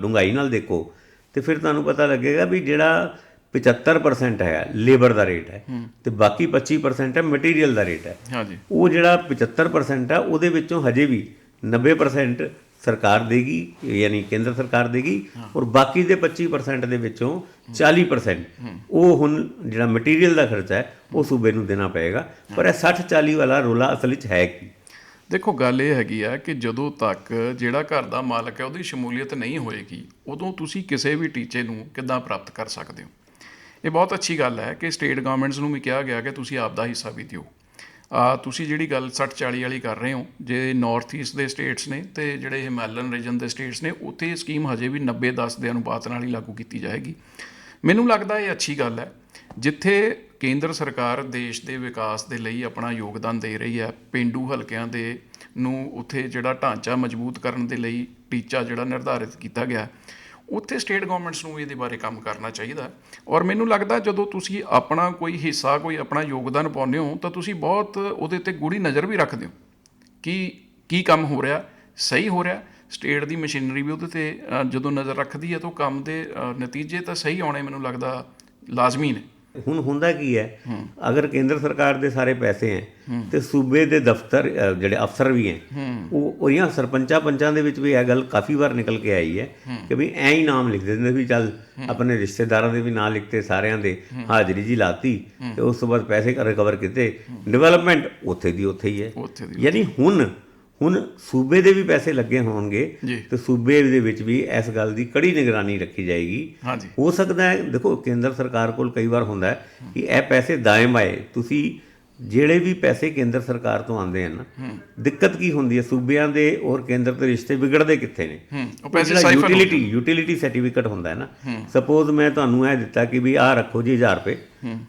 ਡੂੰਘਾਈ ਨਾਲ ਦੇਖੋ ਤੇ ਫਿਰ ਤੁਹਾਨੂੰ ਪਤਾ ਲੱਗੇਗਾ ਵੀ ਜਿਹੜਾ 75% ਹੈ ਲੇਬਰ ਦਾ ਰੇਟ ਹੈ ਤੇ ਬਾਕੀ 25% ਹੈ ਮਟੀਰੀਅਲ ਦਾ ਰੇਟ ਹੈ। ਹਾਂਜੀ। ਉਹ ਜਿਹੜਾ 75% ਹੈ ਉਹਦੇ ਵਿੱਚੋਂ ਹਜੇ ਵੀ 90% ਸਰਕਾਰ ਦੇਗੀ ਯਾਨੀ ਕੇਂਦਰ ਸਰਕਾਰ ਦੇਗੀ ਔਰ ਬਾਕੀ ਦੇ 25% ਦੇ ਵਿੱਚੋਂ 40% ਉਹ ਹੁਣ ਜਿਹੜਾ ਮਟੀਰੀਅਲ ਦਾ ਖਰਚਾ ਹੈ ਉਹ ਸੂਬੇ ਨੂੰ ਦੇਣਾ ਪਏਗਾ। ਪਰ ਇਹ 60 40 ਵਾਲਾ ਰੋਲਾ ਅਸਲ ਵਿੱਚ ਹੈ ਕੀ? ਦੇਖੋ ਗੱਲ ਇਹ ਹੈਗੀ ਆ ਕਿ ਜਦੋਂ ਤੱਕ ਜਿਹੜਾ ਘਰ ਦਾ ਮਾਲਕ ਹੈ ਉਹਦੀ ਸ਼ਮੂਲੀਅਤ ਨਹੀਂ ਹੋਏਗੀ ਉਦੋਂ ਤੁਸੀਂ ਕਿਸੇ ਵੀ ਟੀਚੇ ਨੂੰ ਕਿੱਦਾਂ ਪ੍ਰਾਪਤ ਕਰ ਸਕਦੇ ਹੋ? ਇਹ ਬਹੁਤ ਅੱਛੀ ਗੱਲ ਹੈ ਕਿ ਸਟੇਟ ਗਵਰਨਮੈਂਟਸ ਨੂੰ ਵੀ ਕਿਹਾ ਗਿਆ ਕਿ ਤੁਸੀਂ ਆਪ ਦਾ ਹਿੱਸਾ ਵੀ ਦਿਓ ਆ ਤੁਸੀਂ ਜਿਹੜੀ ਗੱਲ 60 40 ਵਾਲੀ ਕਰ ਰਹੇ ਹੋ ਜੇ ਨਾਰਥ ਈਸਟ ਦੇ ਸਟੇਟਸ ਨੇ ਤੇ ਜਿਹੜੇ ਹਿਮਾਲਨ ਰੀਜਨ ਦੇ ਸਟੇਟਸ ਨੇ ਉੱਥੇ ਇਹ ਸਕੀਮ ਹਜੇ ਵੀ 90 10 ਦੇ ਅਨੁਪਾਤ ਨਾਲ ਹੀ ਲਾਗੂ ਕੀਤੀ ਜਾਏਗੀ। ਮੈਨੂੰ ਲੱਗਦਾ ਇਹ ਅੱਛੀ ਗੱਲ ਹੈ ਜਿੱਥੇ ਕੇਂਦਰ ਸਰਕਾਰ ਦੇਸ਼ ਦੇ ਵਿਕਾਸ ਦੇ ਲਈ ਆਪਣਾ ਯੋਗਦਾਨ ਦੇ ਰਹੀ ਹੈ ਪਿੰਡੂ ਹਲਕਿਆਂ ਦੇ ਨੂੰ ਉੱਥੇ ਜਿਹੜਾ ਢਾਂਚਾ ਮਜ਼ਬੂਤ ਕਰਨ ਦੇ ਲਈ ਟੀਚਾ ਜਿਹੜਾ ਨਿਰਧਾਰਿਤ ਕੀਤਾ ਗਿਆ ਹੈ, ਉੱਥੇ ਸਟੇਟ ਗਵਰਨਮੈਂਟਸ ਨੂੰ ਇਹਦੇ ਬਾਰੇ ਕੰਮ ਕਰਨਾ ਚਾਹੀਦਾ ਔਰ ਮੈਨੂੰ ਲੱਗਦਾ ਜਦੋਂ ਤੁਸੀਂ ਆਪਣਾ ਕੋਈ ਹਿੱਸਾ, ਕੋਈ ਆਪਣਾ ਯੋਗਦਾਨ ਪਾਉਂਦੇ ਹੋ, ਤਾਂ ਤੁਸੀਂ ਬਹੁਤ ਉਹਦੇ ਤੇ ਗੂੜੀ ਨਜ਼ਰ ਵੀ ਰੱਖਦੇ ਹੋ ਕਿ ਕੀ ਕੰਮ ਹੋ ਰਿਹਾ, ਸਹੀ ਹੋ ਰਿਹਾ। ਸਟੇਟ ਦੀ ਮਸ਼ੀਨਰੀ ਵੀ ਉਹਦੇ ਤੇ ਜਦੋਂ ਨਜ਼ਰ ਰੱਖਦੀ ਹੈ ਤਾਂ ਉਹ ਕੰਮ ਦੇ ਨਤੀਜੇ ਤਾਂ ਸਹੀ ਆਉਣੇ ਮੈਨੂੰ ਲੱਗਦਾ ਲਾਜ਼ਮੀ ਨੇ। ਹੁਣ ਹੁੰਦਾ ਕੀ ਹੈ? ਅਗਰ ਕੇਂਦਰ ਸਰਕਾਰ ਦੇ ਸਾਰੇ ਪੈਸੇ ਹੈ ਤੇ ਸੂਬੇ ਦੇ ਦਫ਼ਤਰ ਜਿਹੜੇ ਅਫਸਰ ਵੀ ਹੈ ਉਹ ਉਹਦੀਆਂ ਸਰਪੰਚਾਂ ਪੰਚਾਂ ਦੇ ਵਿੱਚ ਵੀ ਇਹ ਗੱਲ ਕਾਫੀ ਵਾਰ ਨਿਕਲ ਕੇ ਆਈ ਹੈ ਕਿ ਵੀ ਐਂ ਹੀ ਨਾਮ ਲਿਖ ਦਿੰਦੇ ਵੀ ਚੱਲ ਆਪਣੇ ਰਿਸ਼ਤੇਦਾਰਾਂ ਦੇ ਵੀ ਨਾਂ ਲਿਖਤੇ ਸਾਰਿਆਂ ਦੇ ਹਾਜ਼ਰੀ ਜੀ ਲਾਤੀ ਤੇ ਉਸ ਤੋਂ ਬਾਅਦ ਪੈਸੇ ਰਿਕਵਰ ਕੀਤੇ। ਡਿਵੈਲਪਮੈਂਟ ਉੱਥੇ ਦੀ ਉੱਥੇ ਹੀ ਹੈ। ਯਾਨੀ ਹੁਣ ਹੁਣ ਸੂਬੇ ਦੇ ਵੀ ਪੈਸੇ ਲੱਗੇ ਹੋਣਗੇ। ਤੇ ਸੂਬੇ ਦੇ ਵਿੱਚ ਵੀ ਇਸ ਗੱਲ ਦੀ ਕੜੀ ਨਿਗਰਾਨੀ ਰੱਖੀ ਜਾਏਗੀ। ਹਾਂਜੀ। ਹੋ ਸਕਦਾ ਹੈ ਦੇਖੋ ਕੇਂਦਰ ਸਰਕਾਰ ਕੋਲ ਕਈ ਵਾਰ ਹੁੰਦਾ ਹੈ ਕਿ ਇਹ ਪੈਸੇ ਦਾਏ ਬਾਏ ਤੁਸੀਂ ਜਿਹੜੇ ਵੀ ਪੈਸੇ ਕੇਂਦਰ ਸਰਕਾਰ ਤੋਂ ਆਉਂਦੇ ਹਨ ਦਿੱਕਤ ਕੀ ਹੁੰਦੀ ਹੈ? ਸੂਬਿਆਂ ਦੇ ਔਰ ਕੇਂਦਰ ਦੇ ਰਿਸ਼ਤੇ ਵਿਗੜਦੇ ਕਿੱਥੇ ਨੇ? ਉਹ ਪੈਸੇ ਸਾਈਫਰ ਯੂਟਿਲਿਟੀ ਯੂਟਿਲਿਟੀ ਸਰਟੀਫਿਕੇਟ ਹੁੰਦਾ ਹੈ ਨਾ। ਸਪੋਜ਼ ਮੈਂ ਤੁਹਾਨੂੰ ਇਹ ਦਿੱਤਾ ਕਿ ਵੀ ਆਹ ਰੱਖੋ ਜੀ 1000 ਰੁਪਏ।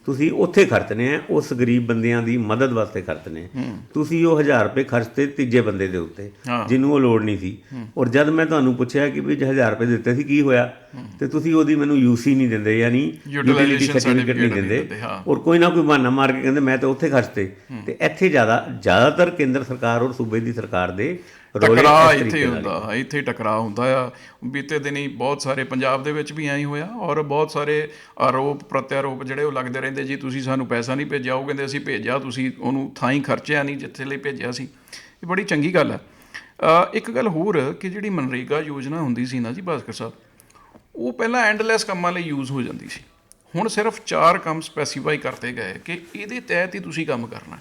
ਤੁਸੀਂ ਉੱਥੇ ਖਰਚਨੇ ਆ ਉਸ ਗਰੀਬ ਬੰਦਿਆਂ ਦੀ ਮਦਦ ਵਾਸਤੇ ਖਰਚਨੇ ਤੁਸੀਂ ਉਹ 1000 ਰੁਪਏ ਖਰਚਤੇ ਤੀਜੇ ਬੰਦੇ ਦੇ ਉੱਤੇ। ਜਿਹਨੂੰ ਉਹ ਲੋੜ ਨਹੀਂ ਸੀ। ਔਰ ਜਦ ਮੈਂ ਤੁਹਾਨੂੰ ਪੁੱਛਿਆ ਕਿ ਵੀ 1000 ਰੁਪਏ ਦਿੱਤੇ ਸੀ ਕੀ ਹੋਇਆ? ਤੇ ਤੁਸੀਂ ਉਹਦੀ ਮੈਨੂੰ ਯੂਸੀ ਨਹੀਂ ਦਿੰਦੇ ਯਾਨੀ ਯੂਟਿਲਿਟੀ ਸਰਟੀਫਿਕੇਟ ਨਹੀਂ ਦਿੰਦੇ। ਔਰ ਕੋਈ ਨਾ ਕੋਈ ਬਹਾਨਾ ਮਾਰ ਕੇ ਕਹਿੰਦੇ ਮੈਂ ਤਾਂ ਉੱਥੇ ਖਰਚਤੇ। ਤੇ ਇੱਥੇ ਜ਼ਿਆਦਾ ਜ਼ਿਆਦਾਤਰ ਕੇਂਦਰ ਸਰਕਾਰ ਔਰ ਸੂਬੇ ਦੀ ਸਰਕਾਰ ਦੇ ਟਕਰਾਅ ਇੱਥੇ ਹੁੰਦਾ ਹਾਂ, ਇੱਥੇ ਟਕਰਾਅ ਹੁੰਦਾ ਆ। ਬੀਤੇ ਦਿਨੀ ਬਹੁਤ ਸਾਰੇ ਪੰਜਾਬ ਦੇ ਵਿੱਚ ਵੀ ਐਂ ਹੀ ਹੋਇਆ ਔਰ ਬਹੁਤ ਸਾਰੇ ਆਰੋਪ ਪ੍ਰਤਿਆਰੋਪ ਜਿਹੜੇ ਉਹ ਲੱਗਦੇ ਰਹਿੰਦੇ ਜੀ ਤੁਸੀਂ ਸਾਨੂੰ ਪੈਸਾ ਨਹੀਂ ਭੇਜਿਆ ਉਹ ਕਹਿੰਦੇ ਅਸੀਂ ਭੇਜਿਆ ਤੁਸੀਂ ਉਹਨੂੰ ਥਾਂ ਹੀ ਖਰਚਿਆ ਨਹੀਂ ਜਿੱਥੇ ਲਈ ਭੇਜਿਆ ਸੀ। ਇਹ ਬੜੀ ਚੰਗੀ ਗੱਲ ਹੈ। ਇੱਕ ਗੱਲ ਹੋਰ ਕਿ ਜਿਹੜੀ ਮਨਰੇਗਾ ਯੋਜਨਾ ਹੁੰਦੀ ਸੀ ਨਾ ਜੀ ਭਾਸਕਰ ਸਾਹਿਬ ਉਹ ਪਹਿਲਾਂ ਐਂਡਲੈਸ ਕੰਮਾਂ ਲਈ ਯੂਜ਼ ਹੋ ਜਾਂਦੀ ਸੀ। ਹੁਣ ਸਿਰਫ ਚਾਰ ਕੰਮ ਸਪੈਸੀਫਾਈ ਕਰਤੇ ਗਏ ਕਿ ਇਹਦੇ ਤਹਿਤ ਹੀ ਤੁਸੀਂ ਕੰਮ ਕਰਨਾ।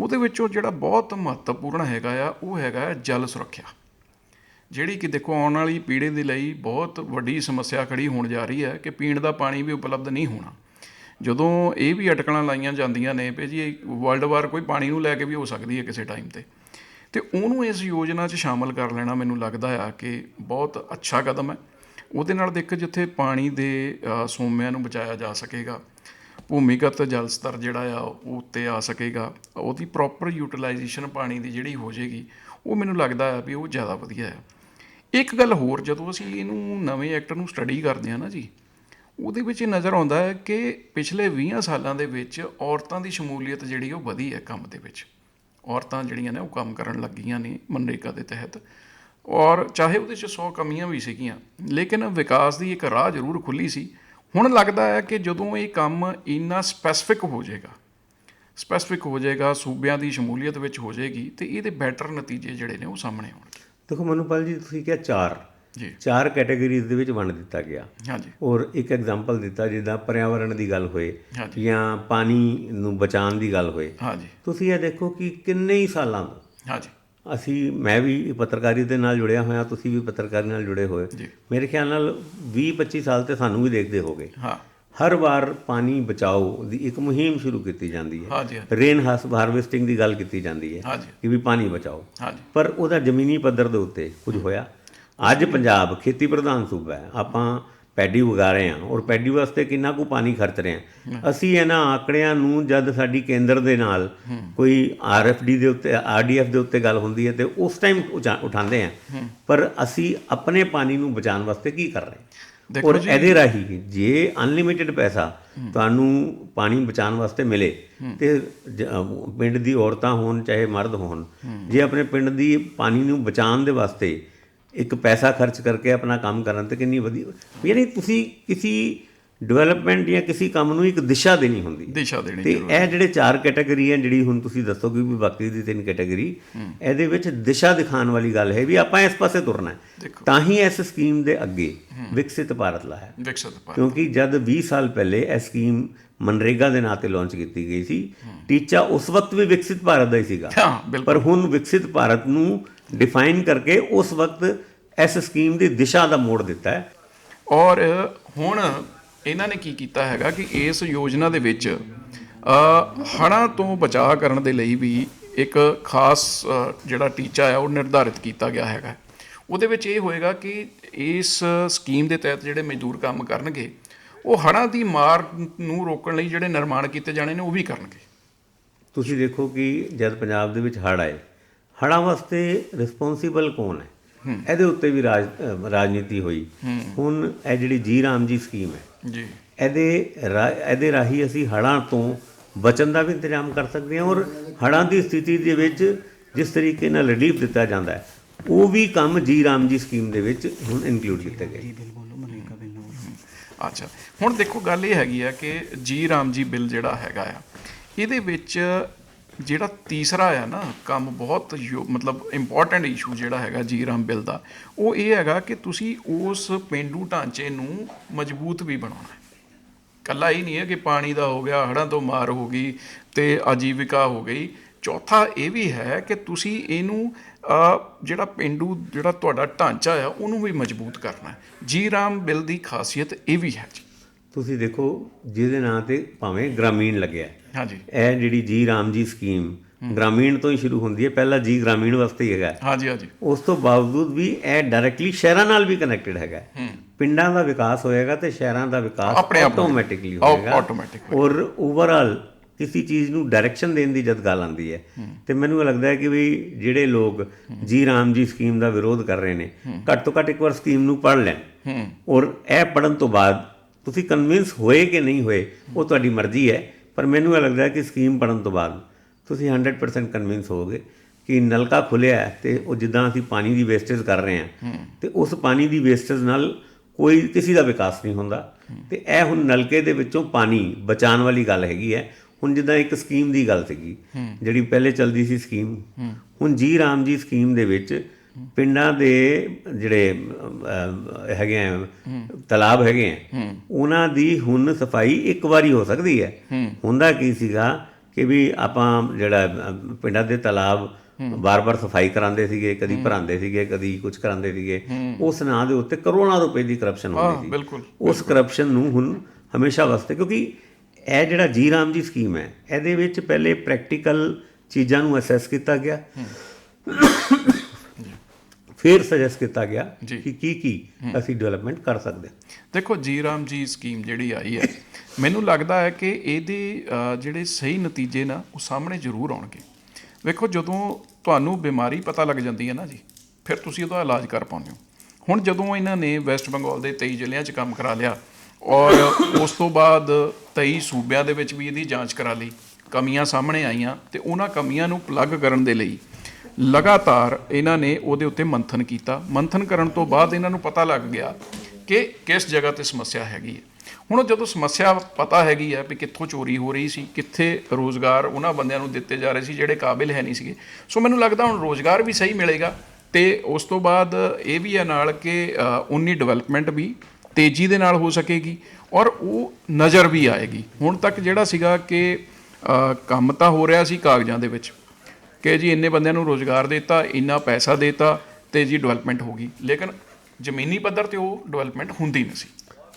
ਉਹਦੇ ਵਿੱਚੋਂ ਜਿਹੜਾ ਬਹੁਤ ਮਹੱਤਵਪੂਰਨ ਹੈਗਾ ਆ, ਉਹ ਹੈਗਾ ਹੈ ਜਲ ਸੁਰੱਖਿਆ। ਜਿਹੜੀ ਕਿ ਦੇਖੋ, ਆਉਣ ਵਾਲੀ ਪੀੜ੍ਹੀ ਦੇ ਲਈ ਬਹੁਤ ਵੱਡੀ ਸਮੱਸਿਆ ਖੜੀ ਹੋਣ ਜਾ ਰਹੀ ਹੈ ਕਿ ਪੀਣ ਦਾ ਪਾਣੀ ਵੀ ਉਪਲਬਧ ਨਹੀਂ ਹੋਣਾ। ਜਦੋਂ ਇਹ ਵੀ ਅਟਕਲਾਂ ਲਾਈਆਂ ਜਾਂਦੀਆਂ ਨੇ ਵੀ ਜੀ, ਵਰਲਡ ਵਾਰ ਕੋਈ ਪਾਣੀ ਨੂੰ ਲੈ ਕੇ ਵੀ ਹੋ ਸਕਦੀ ਹੈ ਕਿਸੇ ਟਾਈਮ ਤੇ। ਤੇ ਉਹਨੂੰ ਇਸ ਯੋਜਨਾ 'ਚ ਸ਼ਾਮਲ ਕਰ ਲੈਣਾ ਮੈਨੂੰ ਲੱਗਦਾ ਆ ਕਿ ਬਹੁਤ ਅੱਛਾ ਕਦਮ ਹੈ। ਉਹਦੇ ਨਾਲ ਦੇਖ, ਜਿੱਥੇ ਪਾਣੀ ਦੇ ਸੋਮਿਆਂ ਨੂੰ ਬਚਾਇਆ ਜਾ ਸਕੇਗਾ ਭੂਮੀਗਤ ਜਲ ਸਤਰ ਜਿਹੜਾ ਆ, ਉਹ ਉੱਤੇ ਆ ਸਕੇਗਾ। ਉਹਦੀ ਪ੍ਰੋਪਰ ਯੂਟਿਲਾਈਜੇਸ਼ਨ ਪਾਣੀ ਦੀ ਜਿਹੜੀ ਹੋ ਜਾਏਗੀ, ਉਹ ਮੈਨੂੰ ਲੱਗਦਾ ਆ ਵੀ ਉਹ ਜ਼ਿਆਦਾ ਵਧੀਆ ਆ। ਇੱਕ ਗੱਲ ਹੋਰ, ਜਦੋਂ ਅਸੀਂ ਇਹਨੂੰ ਨਵੇਂ ਐਕਟ ਨੂੰ ਸਟੱਡੀ ਕਰਦੇ ਹਾਂ ਨਾ ਜੀ, ਉਹਦੇ ਵਿੱਚ ਇਹ ਨਜ਼ਰ ਆਉਂਦਾ ਹੈ ਕਿ ਪਿਛਲੇ 20 ਸਾਲਾਂ ਦੇ ਵਿੱਚ ਔਰਤਾਂ ਦੀ ਸ਼ਮੂਲੀਅਤ ਜਿਹੜੀ ਉਹ ਵਧੀ ਹੈ ਕੰਮ ਦੇ ਵਿੱਚ। ਔਰਤਾਂ ਜਿਹੜੀਆਂ ਨੇ, ਉਹ ਕੰਮ ਕਰਨ ਲੱਗੀਆਂ ਨੇ ਮਨਰੇਗਾ ਦੇ ਤਹਿਤ। ਔਰ ਚਾਹੇ ਉਹਦੇ 'ਚ 100 ਕਮੀਆਂ ਵੀ ਸੀਗੀਆਂ, ਲੇਕਿਨ ਵਿਕਾਸ ਦੀ ਇੱਕ ਰਾਹ ਜ਼ਰੂਰ ਖੁੱਲੀ ਸੀ। ਹੁਣ ਲੱਗਦਾ ਹੈ ਕਿ ਜਦੋਂ ਇਹ ਕੰਮ ਇੰਨਾ ਸਪੈਸੀਫਿਕ ਹੋ ਜਾਏਗਾ ਸਪੈਸੀਫਿਕ ਹੋ ਜਾਏਗਾ ਸੂਬਿਆਂ ਦੀ ਸ਼ਮੂਲੀਅਤ ਵਿੱਚ ਹੋ ਜਾਏਗੀ ਤੇ ਇਹਦੇ ਬੈਟਰ ਨਤੀਜੇ ਜਿਹੜੇ ਨੇ ਉਹ ਸਾਹਮਣੇ ਆਉਣਗੇ। ਦੇਖੋ ਮਨੂਪਾਲ ਜੀ ਤੁਸੀਂ ਕਿਹਾ ਚਾਰ। ਜੀ। ਚਾਰ ਕੈਟਾਗਰੀਜ਼ ਦੇ ਵਿੱਚ ਵੰਡ ਦਿੱਤਾ ਗਿਆ। ਹਾਂਜੀ। ਔਰ ਇੱਕ ਐਗਜ਼ਾਮਪਲ ਦਿੱਤਾ ਜਿੱਦਾਂ ਪਰਿਆਵਰਣ ਦੀ ਗੱਲ ਹੋਏ ਜਾਂ ਪਾਣੀ ਨੂੰ ਬਚਾਉਣ ਦੀ ਗੱਲ ਹੋਏ। ਹਾਂਜੀ। ਤੁਸੀਂ ਇਹ ਦੇਖੋ ਕਿ ਕਿੰਨੇ ਹੀ ਸਾਲਾਂ ਤੋਂ ਹਾਂਜੀ। ਅਸੀਂ ਮੈਂ ਵੀ ਪੱਤਰਕਾਰੀ ਦੇ ਨਾਲ ਜੁੜਿਆ ਹੋਇਆ ਤੁਸੀਂ ਵੀ ਪੱਤਰਕਾਰੀ ਨਾਲ ਜੁੜੇ ਹੋਏ। ਮੇਰੇ ਖਿਆਲ ਨਾਲ 20 25 ਸਾਲ ਤੇ ਸਾਨੂੰ ਵੀ ਦੇਖਦੇ ਹੋਗੇ। ਹਾਂ। ਹਰ ਵਾਰ ਪਾਣੀ ਬਚਾਓ ਦੀ ਇੱਕ ਮੁਹਿੰਮ ਸ਼ੁਰੂ ਕੀਤੀ ਜਾਂਦੀ ਹੈ। ਰੇਨ ਹਾਰਵੈਸਟਿੰਗ ਦੀ ਗੱਲ ਕੀਤੀ ਜਾਂਦੀ ਹੈ ਕਿ ਵੀ ਪਾਣੀ ਬਚਾਓ। ਪਰ ਉਹਦਾ ਜ਼ਮੀਨੀ ਪੱਧਰ ਦੇ ਉੱਤੇ ਕੁਝ ਹੋਇਆ। ਅੱਜ ਪੰਜਾਬ ਖੇਤੀ ਪ੍ਰਧਾਨ ਸੂਬਾ ਹੈ। ਆਪਾਂ ਪੈਡੀ ਉਗਾ ਰਹੇ ਹਾਂ ਔਰ ਪੈਡੀ ਵਾਸਤੇ ਕਿੰਨਾ ਕੁ ਪਾਣੀ ਖਰਚ ਰਹੇ ਹਾਂ। ਅਸੀਂ ਇਹਨਾਂ ਆંકੜਿਆਂ ਨੂੰ ਜਦ ਸਾਡੀ ਕੇਂਦਰ ਦੇ ਨਾਲ ਕੋਈ ਆਰਐਫਡੀ ਦੇ ਉੱਤੇ ਆਰਡੀਐਫ ਦੇ ਉੱਤੇ ਗੱਲ ਹੁੰਦੀ ਹੈ ਤੇ ਉਸ ਟਾਈਮ ਉਠਾਉਂਦੇ ਹਾਂ। ਪਰ ਅਸੀਂ ਆਪਣੇ ਪਾਣੀ ਨੂੰ ਬਚਾਉਣ ਵਾਸਤੇ ਕੀ ਕਰ ਰਹੇ ਹਾਂ? ਔਰ ਇਹਦੇ ਰਾਹੀਂ ਜੇ ਅਨਲਿਮਿਟਿਡ ਪੈਸਾ ਤੁਹਾਨੂੰ ਪਾਣੀ ਬਚਾਉਣ ਵਾਸਤੇ ਮਿਲੇ ਤੇ ਪਿੰਡ ਦੀ ਔਰਤਾਂ ਹੋਣ ਚਾਹੇ ਮਰਦ ਹੋਣ ਜੇ ਆਪਣੇ ਪਿੰਡ ਦੀ ਪਾਣੀ ਨੂੰ ਬਚਾਉਣ ਦੇ ਵਾਸਤੇ ਇੱਕ ਪੈਸਾ ਖਰਚ ਕਰਕੇ ਆਪਣਾ ਕੰਮ ਕਰਨ ਤੇ ਕਿੰਨੀ ਵਧੀਆ ਯਾਨੀ ਤੁਸੀਂ ਕਿਸੇ ਡਿਵੈਲਪਮੈਂਟ ਜਾਂ ਕਿਸੇ ਕੰਮ ਨੂੰ ਇੱਕ ਦਿਸ਼ਾ ਦੇਣੀ ਹੁੰਦੀ ਹੈ। ਦਿਸ਼ਾ ਦੇਣੀ ਤੇ ਇਹ ਜਿਹੜੇ ਚਾਰ ਕੈਟਾਗਰੀ ਹੈ ਜਿਹੜੀ ਹੁਣ ਤੁਸੀਂ ਦੱਸੋਗੇ ਵੀ ਬਾਕੀ ਦੀ ਤਿੰਨ ਕੈਟਾਗਰੀ ਇਹਦੇ ਵਿੱਚ ਦਿਸ਼ਾ ਦਿਖਾਉਣ ਵਾਲੀ ਗੱਲ ਹੈ ਵੀ ਆਪਾਂ ਇਸ ਪਾਸੇ ਤੁਰਨਾ ਹੈ। ਤਾਂ ਹੀ ਇਸ ਸਕੀਮ ਦੇ ਅੱਗੇ ਵਿਕਸਿਤ ਭਾਰਤ ਲਾਇਆ। ਵਿਕਸਿਤ ਭਾਰਤ। ਕਿਉਂਕਿ ਜਦ 20 ਸਾਲ ਪਹਿਲੇ ਇਹ ਸਕੀਮ ਮਨਰੇਗਾ ਦੇ ਨਾਂ ਤੇ ਲਾਂਚ ਕੀਤੀ ਗਈ ਸੀ ਟੀਚਾ ਉਸ ਵਕਤ ਵੀ ਵਿਕਸਿਤ ਭਾਰਤ ਦਾ ਹੀ ਸੀਗਾ। ਹਾਂ ਪਰ ਹੁਣ ਵਿਕਸਿਤ ਭਾਰਤ ਨੂੰ ਡਿਫਾਈਨ ਕਰਕੇ ਉਸ ਵਕਤ ਇਸ ਸਕੀਮ ਦੀ ਦਿਸ਼ਾ ਦਾ ਮੋੜ ਦਿੱਤਾ ਹੈ। ਔਰ ਹੁਣ ਇਹਨਾਂ ਨੇ ਕੀ ਕੀਤਾ ਹੈਗਾ ਕਿ ਇਸ ਯੋਜਨਾ ਦੇ ਵਿੱਚ ਅ, ਹੜ੍ਹਾਂ ਤੋਂ ਬਚਾਅ ਕਰਨ ਦੇ ਲਈ ਵੀ ਇੱਕ ਖਾਸ ਜਿਹੜਾ ਟੀਚਾ ਹੈ ਉਹ ਨਿਰਧਾਰਿਤ ਕੀਤਾ ਗਿਆ ਹੈਗਾ। ਉਹਦੇ ਵਿੱਚ ਇਹ ਹੋਏਗਾ ਕਿ ਇਸ ਸਕੀਮ ਦੇ ਤਹਿਤ ਜਿਹੜੇ ਮਜ਼ਦੂਰ ਕੰਮ ਕਰਨਗੇ ਉਹ ਹੜ੍ਹਾਂ ਦੀ ਮਾਰ ਨੂੰ ਰੋਕਣ ਲਈ ਜਿਹੜੇ ਨਿਰਮਾਣ ਕੀਤੇ ਜਾਣੇ ਨੇ ਉਹ ਵੀ ਕਰਨਗੇ। ਤੁਸੀਂ ਦੇਖੋ ਕਿ ਜਦ ਪੰਜਾਬ ਦੇ ਵਿੱਚ ਹੜ੍ਹ ਆਏ ਹੜ੍ਹਾਂ ਵਾਸਤੇ ਰਿਸਪੌਂਸੀਬਲ ਕੌਣ ਹੈ? ਇਹਦੇ ਉੱਤੇ ਵੀ ਰਾਜ ਰਾਜਨੀਤੀ ਹੋਈ। ਹੁਣ ਇਹ ਜਿਹੜੀ ਜੀ ਰਾਮ ਜੀ ਸਕੀਮ ਹੈ ਜੀ। ਇਹਦੇ ਇਹਦੇ ਰਾਹੀਂ ਅਸੀਂ ਹੜ੍ਹਾਂ ਤੋਂ ਬਚਣ ਦਾ ਵੀ ਇੰਤਜ਼ਾਮ ਕਰ ਸਕਦੇ ਹਾਂ ਔਰ ਹੜ੍ਹਾਂ ਦੀ ਸਥਿਤੀ ਦੇ ਵਿੱਚ ਜਿਸ ਤਰੀਕੇ ਨਾਲ ਰਿਲੀਫ ਦਿੱਤਾ ਜਾਂਦਾ ਹੈ ਉਹ ਵੀ ਕੰਮ ਜੀ ਰਾਮ ਜੀ ਸਕੀਮ ਦੇ ਵਿੱਚ ਹੁਣ ਇਨਕਲੂਡ ਕੀਤੇ ਗਏ। ਅੱਛਾ ਹੁਣ ਦੇਖੋ ਗੱਲ ਇਹ ਹੈਗੀ ਆ ਕਿ ਜੀ ਰਾਮ ਜੀ ਬਿੱਲ ਜਿਹੜਾ ਹੈਗਾ ਆ ਇਹਦੇ ਵਿੱਚ ਜਿਹੜਾ ਤੀਸਰਾ ਆ ਨਾ ਕੰਮ ਬਹੁਤ ਯੋ- ਮਤਲਬ ਇੰਪੋਰਟੈਂਟ ਇਸ਼ੂ ਜਿਹੜਾ ਹੈਗਾ ਜੀ ਰਾਮ ਬਿੱਲ ਦਾ, ਉਹ ਇਹ ਹੈਗਾ ਕਿ ਤੁਸੀਂ ਉਸ ਪਿੰਡੂ ਢਾਂਚੇ ਨੂੰ ਮਜ਼ਬੂਤ ਵੀ ਬਣਾਉਣਾ ਹੈ। ਕੱਲਾ ਹੀ ਨਹੀਂ ਹੈ ਕਿ ਪਾਣੀ ਦਾ ਹੋ ਗਿਆ, ਹੜ੍ਹਾਂ ਤੋਂ ਮਾਰ ਹੋ ਗਈ ਤੇ ਆਜੀਵਿਕਾ ਹੋ ਗਈ। ਚੌਥਾ ਇਹ ਵੀ ਹੈ ਕਿ ਤੁਸੀਂ ਇਹਨੂੰ ਜਿਹੜਾ ਪਿੰਡੂ ਜਿਹੜਾ ਤੁਹਾਡਾ ਢਾਂਚਾ ਆ, ਉਹਨੂੰ ਵੀ ਮਜ਼ਬੂਤ ਕਰਨਾ ਜੀ ਰਾਮ ਬਿੱਲ ਦੀ ਖਾਸੀਅਤ ਇਹ ਵੀ ਹੈ ਤੁਸੀਂ ਦੇਖੋ ਜਿਹਦੇ ਨਾਂ ਤੇ ਭਾਵੇਂ ਗ੍ਰਾਮੀਣ ਲੱਗਿਆ ਹਾਂਜੀ। ਇਹ ਜਿਹੜੀ ਜੀ ਰਾਮ ਜੀ ਸਕੀਮ ਗ੍ਰਾਮੀਣ ਤੋਂ ਹੀ ਸ਼ੁਰੂ ਹੁੰਦੀ ਹੈ ਪਹਿਲਾਂ ਜੀ ਗ੍ਰਾਮੀਣ ਵਾਸਤੇ ਹੀ ਹੈਗਾ। ਹਾਂਜੀ ਹਾਂਜੀ। ਉਸ ਤੋਂ ਬਾਵਜੂਦ ਵੀ ਇਹ ਡਾਇਰੈਕਟਲੀ ਸ਼ਹਿਰਾਂ ਨਾਲ ਵੀ ਕਨੈਕਟਡ ਹੈਗਾ। ਪਿੰਡਾਂ ਦਾ ਵਿਕਾਸ ਹੋਏਗਾ ਤੇ ਸ਼ਹਿਰਾਂ ਦਾ ਵਿਕਾਸ ਆਟੋਮੈਟਿਕਲੀ ਹੋਏਗਾ। automatic ਔਰ ਓਵਰਆਲ ਕਿਸੇ ਚੀਜ਼ ਨੂੰ ਡਾਇਰੈਕਸ਼ਨ ਦੇਣ ਦੀ ਜਦ ਗੱਲ ਆਉਂਦੀ ਹੈ ਤੇ ਮੈਨੂੰ ਲੱਗਦਾ ਹੈ ਕਿ ਵੀ ਜਿਹੜੇ ਲੋਕ ਜੀ ਰਾਮ ਜੀ ਸਕੀਮ ਦਾ ਵਿਰੋਧ ਕਰ ਰਹੇ ਨੇ ਘੱਟ ਤੋਂ ਘੱਟ ਇੱਕ ਵਾਰ ਸਕੀਮ ਨੂੰ ਪੜ੍ਹ ਲੈਣ। ਔਰ ਇਹ ਪੜਨ ਤੋਂ ਬਾਅਦ ਤੁਸੀਂ ਕਨਵਿੰਸ ਹੋਏ ਕਿ ਨਹੀਂ ਹੋਏ ਉਹ ਤੁਹਾਡੀ ਮਰਜ਼ੀ ਹੈ। ਪਰ ਮੈਨੂੰ ਇਹ ਲੱਗਦਾ ਕਿ ਸਕੀਮ ਪੜਨ ਤੋਂ ਬਾਅਦ ਤੁਸੀਂ 100% ਕਨਵਿੰਸ ਹੋਵੋਗੇ ਕਿ ਨਲਕਾ ਖੁੱਲਿਆ ਹੈ ਤੇ ਉਹ ਜਿੱਦਾਂ ਅਸੀਂ ਪਾਣੀ ਦੀ ਵੇਸਟੇਜ ਕਰ ਰਹੇ ਹਾਂ ਤੇ ਉਸ ਪਾਣੀ ਦੀ ਵੇਸਟੇਜ ਨਾਲ ਕੋਈ ਕਿਸੇ ਦਾ ਵਿਕਾਸ ਨਹੀਂ ਹੁੰਦਾ। ਤੇ ਇਹ ਹੁਣ ਨਲਕੇ ਦੇ ਵਿੱਚੋਂ ਪਾਣੀ ਬਚਾਉਣ ਵਾਲੀ ਗੱਲ ਹੈਗੀ ਹੈ। ਹੁਣ ਜਿੱਦਾਂ ਇੱਕ ਸਕੀਮ ਦੀ ਗੱਲ ਸੀਗੀ ਜਿਹੜੀ ਪਹਿਲੇ ਚੱਲਦੀ ਸੀ ਸਕੀਮ ਹੁਣ ਜੀ ਰਾਮ ਜੀ ਸਕੀਮ ਦੇ ਵਿੱਚ ਪਿੰਡਾਂ ਦੇ ਜਿਹੜੇ ਹੈਗੇ ਆ ਤਲਾਬ ਹੈਗੇ ਆ ਉਹਨਾਂ ਦੀ ਹੁਣ ਸਫ਼ਾਈ ਇੱਕ ਵਾਰੀ ਹੋ ਸਕਦੀ ਹੈ। ਹੁੰਦਾ ਕੀ ਸੀਗਾ ਕਿ ਵੀ ਆਪਾਂ ਜਿਹੜਾ ਪਿੰਡਾਂ ਦੇ ਤਲਾਬ ਬਾਰ-ਬਾਰ ਸਫ਼ਾਈ ਕਰਾਉਂਦੇ ਸੀਗੇ ਕਦੀ ਭਰਾਉਂਦੇ ਸੀਗੇ ਕਦੀ ਕੁਝ ਕਰਾਉਂਦੇ ਸੀਗੇ। ਉਸ ਨਾਂ ਦੇ ਉੱਤੇ ਕਰੋੜਾਂ ਰੁਪਏ ਦੀ ਕਰਪਸ਼ਨ ਹੁੰਦੀ ਸੀ। ਉਸ ਕਰਪਸ਼ਨ ਨੂੰ ਹੁਣ ਹਮੇਸ਼ਾ ਵਾਸਤੇ ਕਿਉਂਕਿ ਇਹ ਜਿਹੜਾ ਜੀ ਰਾਮ ਜੀ ਸਕੀਮ ਹੈ ਇਹਦੇ ਵਿੱਚ ਪਹਿਲੇ ਪ੍ਰੈਕਟੀਕਲ ਚੀਜ਼ਾਂ ਨੂੰ ਅਸੈਸ ਕੀਤਾ ਗਿਆ। ਫਿਰ ਸੁਜੈਸਟ ਕੀਤਾ ਗਿਆ। ਕਿ ਕੀ ਕੀ ਅਸੀਂ ਡਿਵੈਲਪਮੈਂਟ ਕਰ ਸਕਦੇ ਦੇਖੋ ਜੀ ਰਾਮ ਜੀ ਸਕੀਮ ਜਿਹੜੀ ਆਈ ਹੈ ਮੈਨੂੰ ਲੱਗਦਾ ਹੈ ਕਿ ਇਹਦੇ ਜਿਹੜੇ ਸਹੀ ਨਤੀਜੇ ਨਾ ਉਹ ਸਾਹਮਣੇ ਜ਼ਰੂਰ ਆਉਣਗੇ। ਵੇਖੋ ਜਦੋਂ ਤੁਹਾਨੂੰ ਬਿਮਾਰੀ ਪਤਾ ਲੱਗ ਜਾਂਦੀ ਹੈ ਨਾ ਜੀ ਫਿਰ ਤੁਸੀਂ ਉਹਦਾ ਇਲਾਜ ਕਰ ਪਾਉਂਦੇ ਹੋ। ਹੁਣ ਜਦੋਂ ਇਹਨਾਂ ਨੇ ਵੈਸਟ ਬੰਗਾਲ ਦੇ 23 ਜ਼ਿਲ੍ਹਿਆਂ 'ਚ ਕੰਮ ਕਰਾ ਲਿਆ ਔਰ ਉਸ ਤੋਂ ਬਾਅਦ 23 ਸੂਬਿਆਂ ਦੇ ਵਿੱਚ ਵੀ ਇਹਦੀ ਜਾਂਚ ਕਰਾ ਲਈ ਕਮੀਆਂ ਸਾਹਮਣੇ ਆਈਆਂ ਤੇ ਉਹਨਾਂ ਕਮੀਆਂ ਨੂੰ ਪਲੱਗ ਕਰਨ ਦੇ ਲਈ ਲਗਾਤਾਰ ਇਹਨਾਂ ਨੇ ਉਹਦੇ ਉੱਤੇ ਮੰਥਨ ਕੀਤਾ। ਮੰਥਨ ਕਰਨ ਤੋਂ ਬਾਅਦ ਇਹਨਾਂ ਨੂੰ ਪਤਾ ਲੱਗ ਗਿਆ ਕਿ ਕਿਸ ਜਗ੍ਹਾ ਤੇ ਸਮੱਸਿਆ ਹੈਗੀ ਹੈ। ਹੁਣ ਜਦੋਂ ਸਮੱਸਿਆ ਪਤਾ ਹੈਗੀ ਹੈ ਵੀ ਕਿੱਥੋਂ ਚੋਰੀ ਹੋ ਰਹੀ ਸੀ, ਕਿੱਥੇ ਰੋਜ਼ਗਾਰ ਉਹਨਾਂ ਬੰਦਿਆਂ ਨੂੰ ਦਿੱਤੇ ਜਾ ਰਹੇ ਸੀ ਜਿਹੜੇ ਕਾਬਿਲ ਹੈ ਨਹੀਂ ਸੀਗੇ। ਸੋ ਮੈਨੂੰ ਲੱਗਦਾ ਹੁਣ ਰੋਜ਼ਗਾਰ ਵੀ ਸਹੀ ਮਿਲੇਗਾ ਤੇ ਉਸ ਤੋਂ ਬਾਅਦ ਇਹ ਵੀ ਹੈ ਨਾਲ ਕਿ ਉਨੀ ਡਿਵੈਲਪਮੈਂਟ ਵੀ ਤੇਜ਼ੀ ਦੇ ਨਾਲ ਹੋ ਸਕੇਗੀ ਔਰ ਉਹ ਨਜ਼ਰ ਵੀ ਆਏਗੀ। ਹੁਣ ਤੱਕ ਜਿਹੜਾ ਸੀਗਾ ਕਿ ਕੰਮ ਤਾਂ ਹੋ ਰਿਹਾ ਸੀ ਕਾਗਜ਼ਾਂ ਦੇ ਵਿੱਚ ਕਿ ਜੀ ਇੰਨੇ ਬੰਦਿਆਂ ਨੂੰ ਰੋਜ਼ਗਾਰ ਦਿੱਤਾ ਇੰਨਾ ਪੈਸਾ ਦਿੱਤਾ ਤੇ ਜੀ ਡਿਵੈਲਪਮੈਂਟ ਹੋ ਗਈ। ਲੇਕਿਨ ਜ਼ਮੀਨੀ ਪੱਧਰ ਤੇ ਉਹ ਡਿਵੈਲਪਮੈਂਟ ਹੁੰਦੀ ਨਹੀਂ ਸੀ।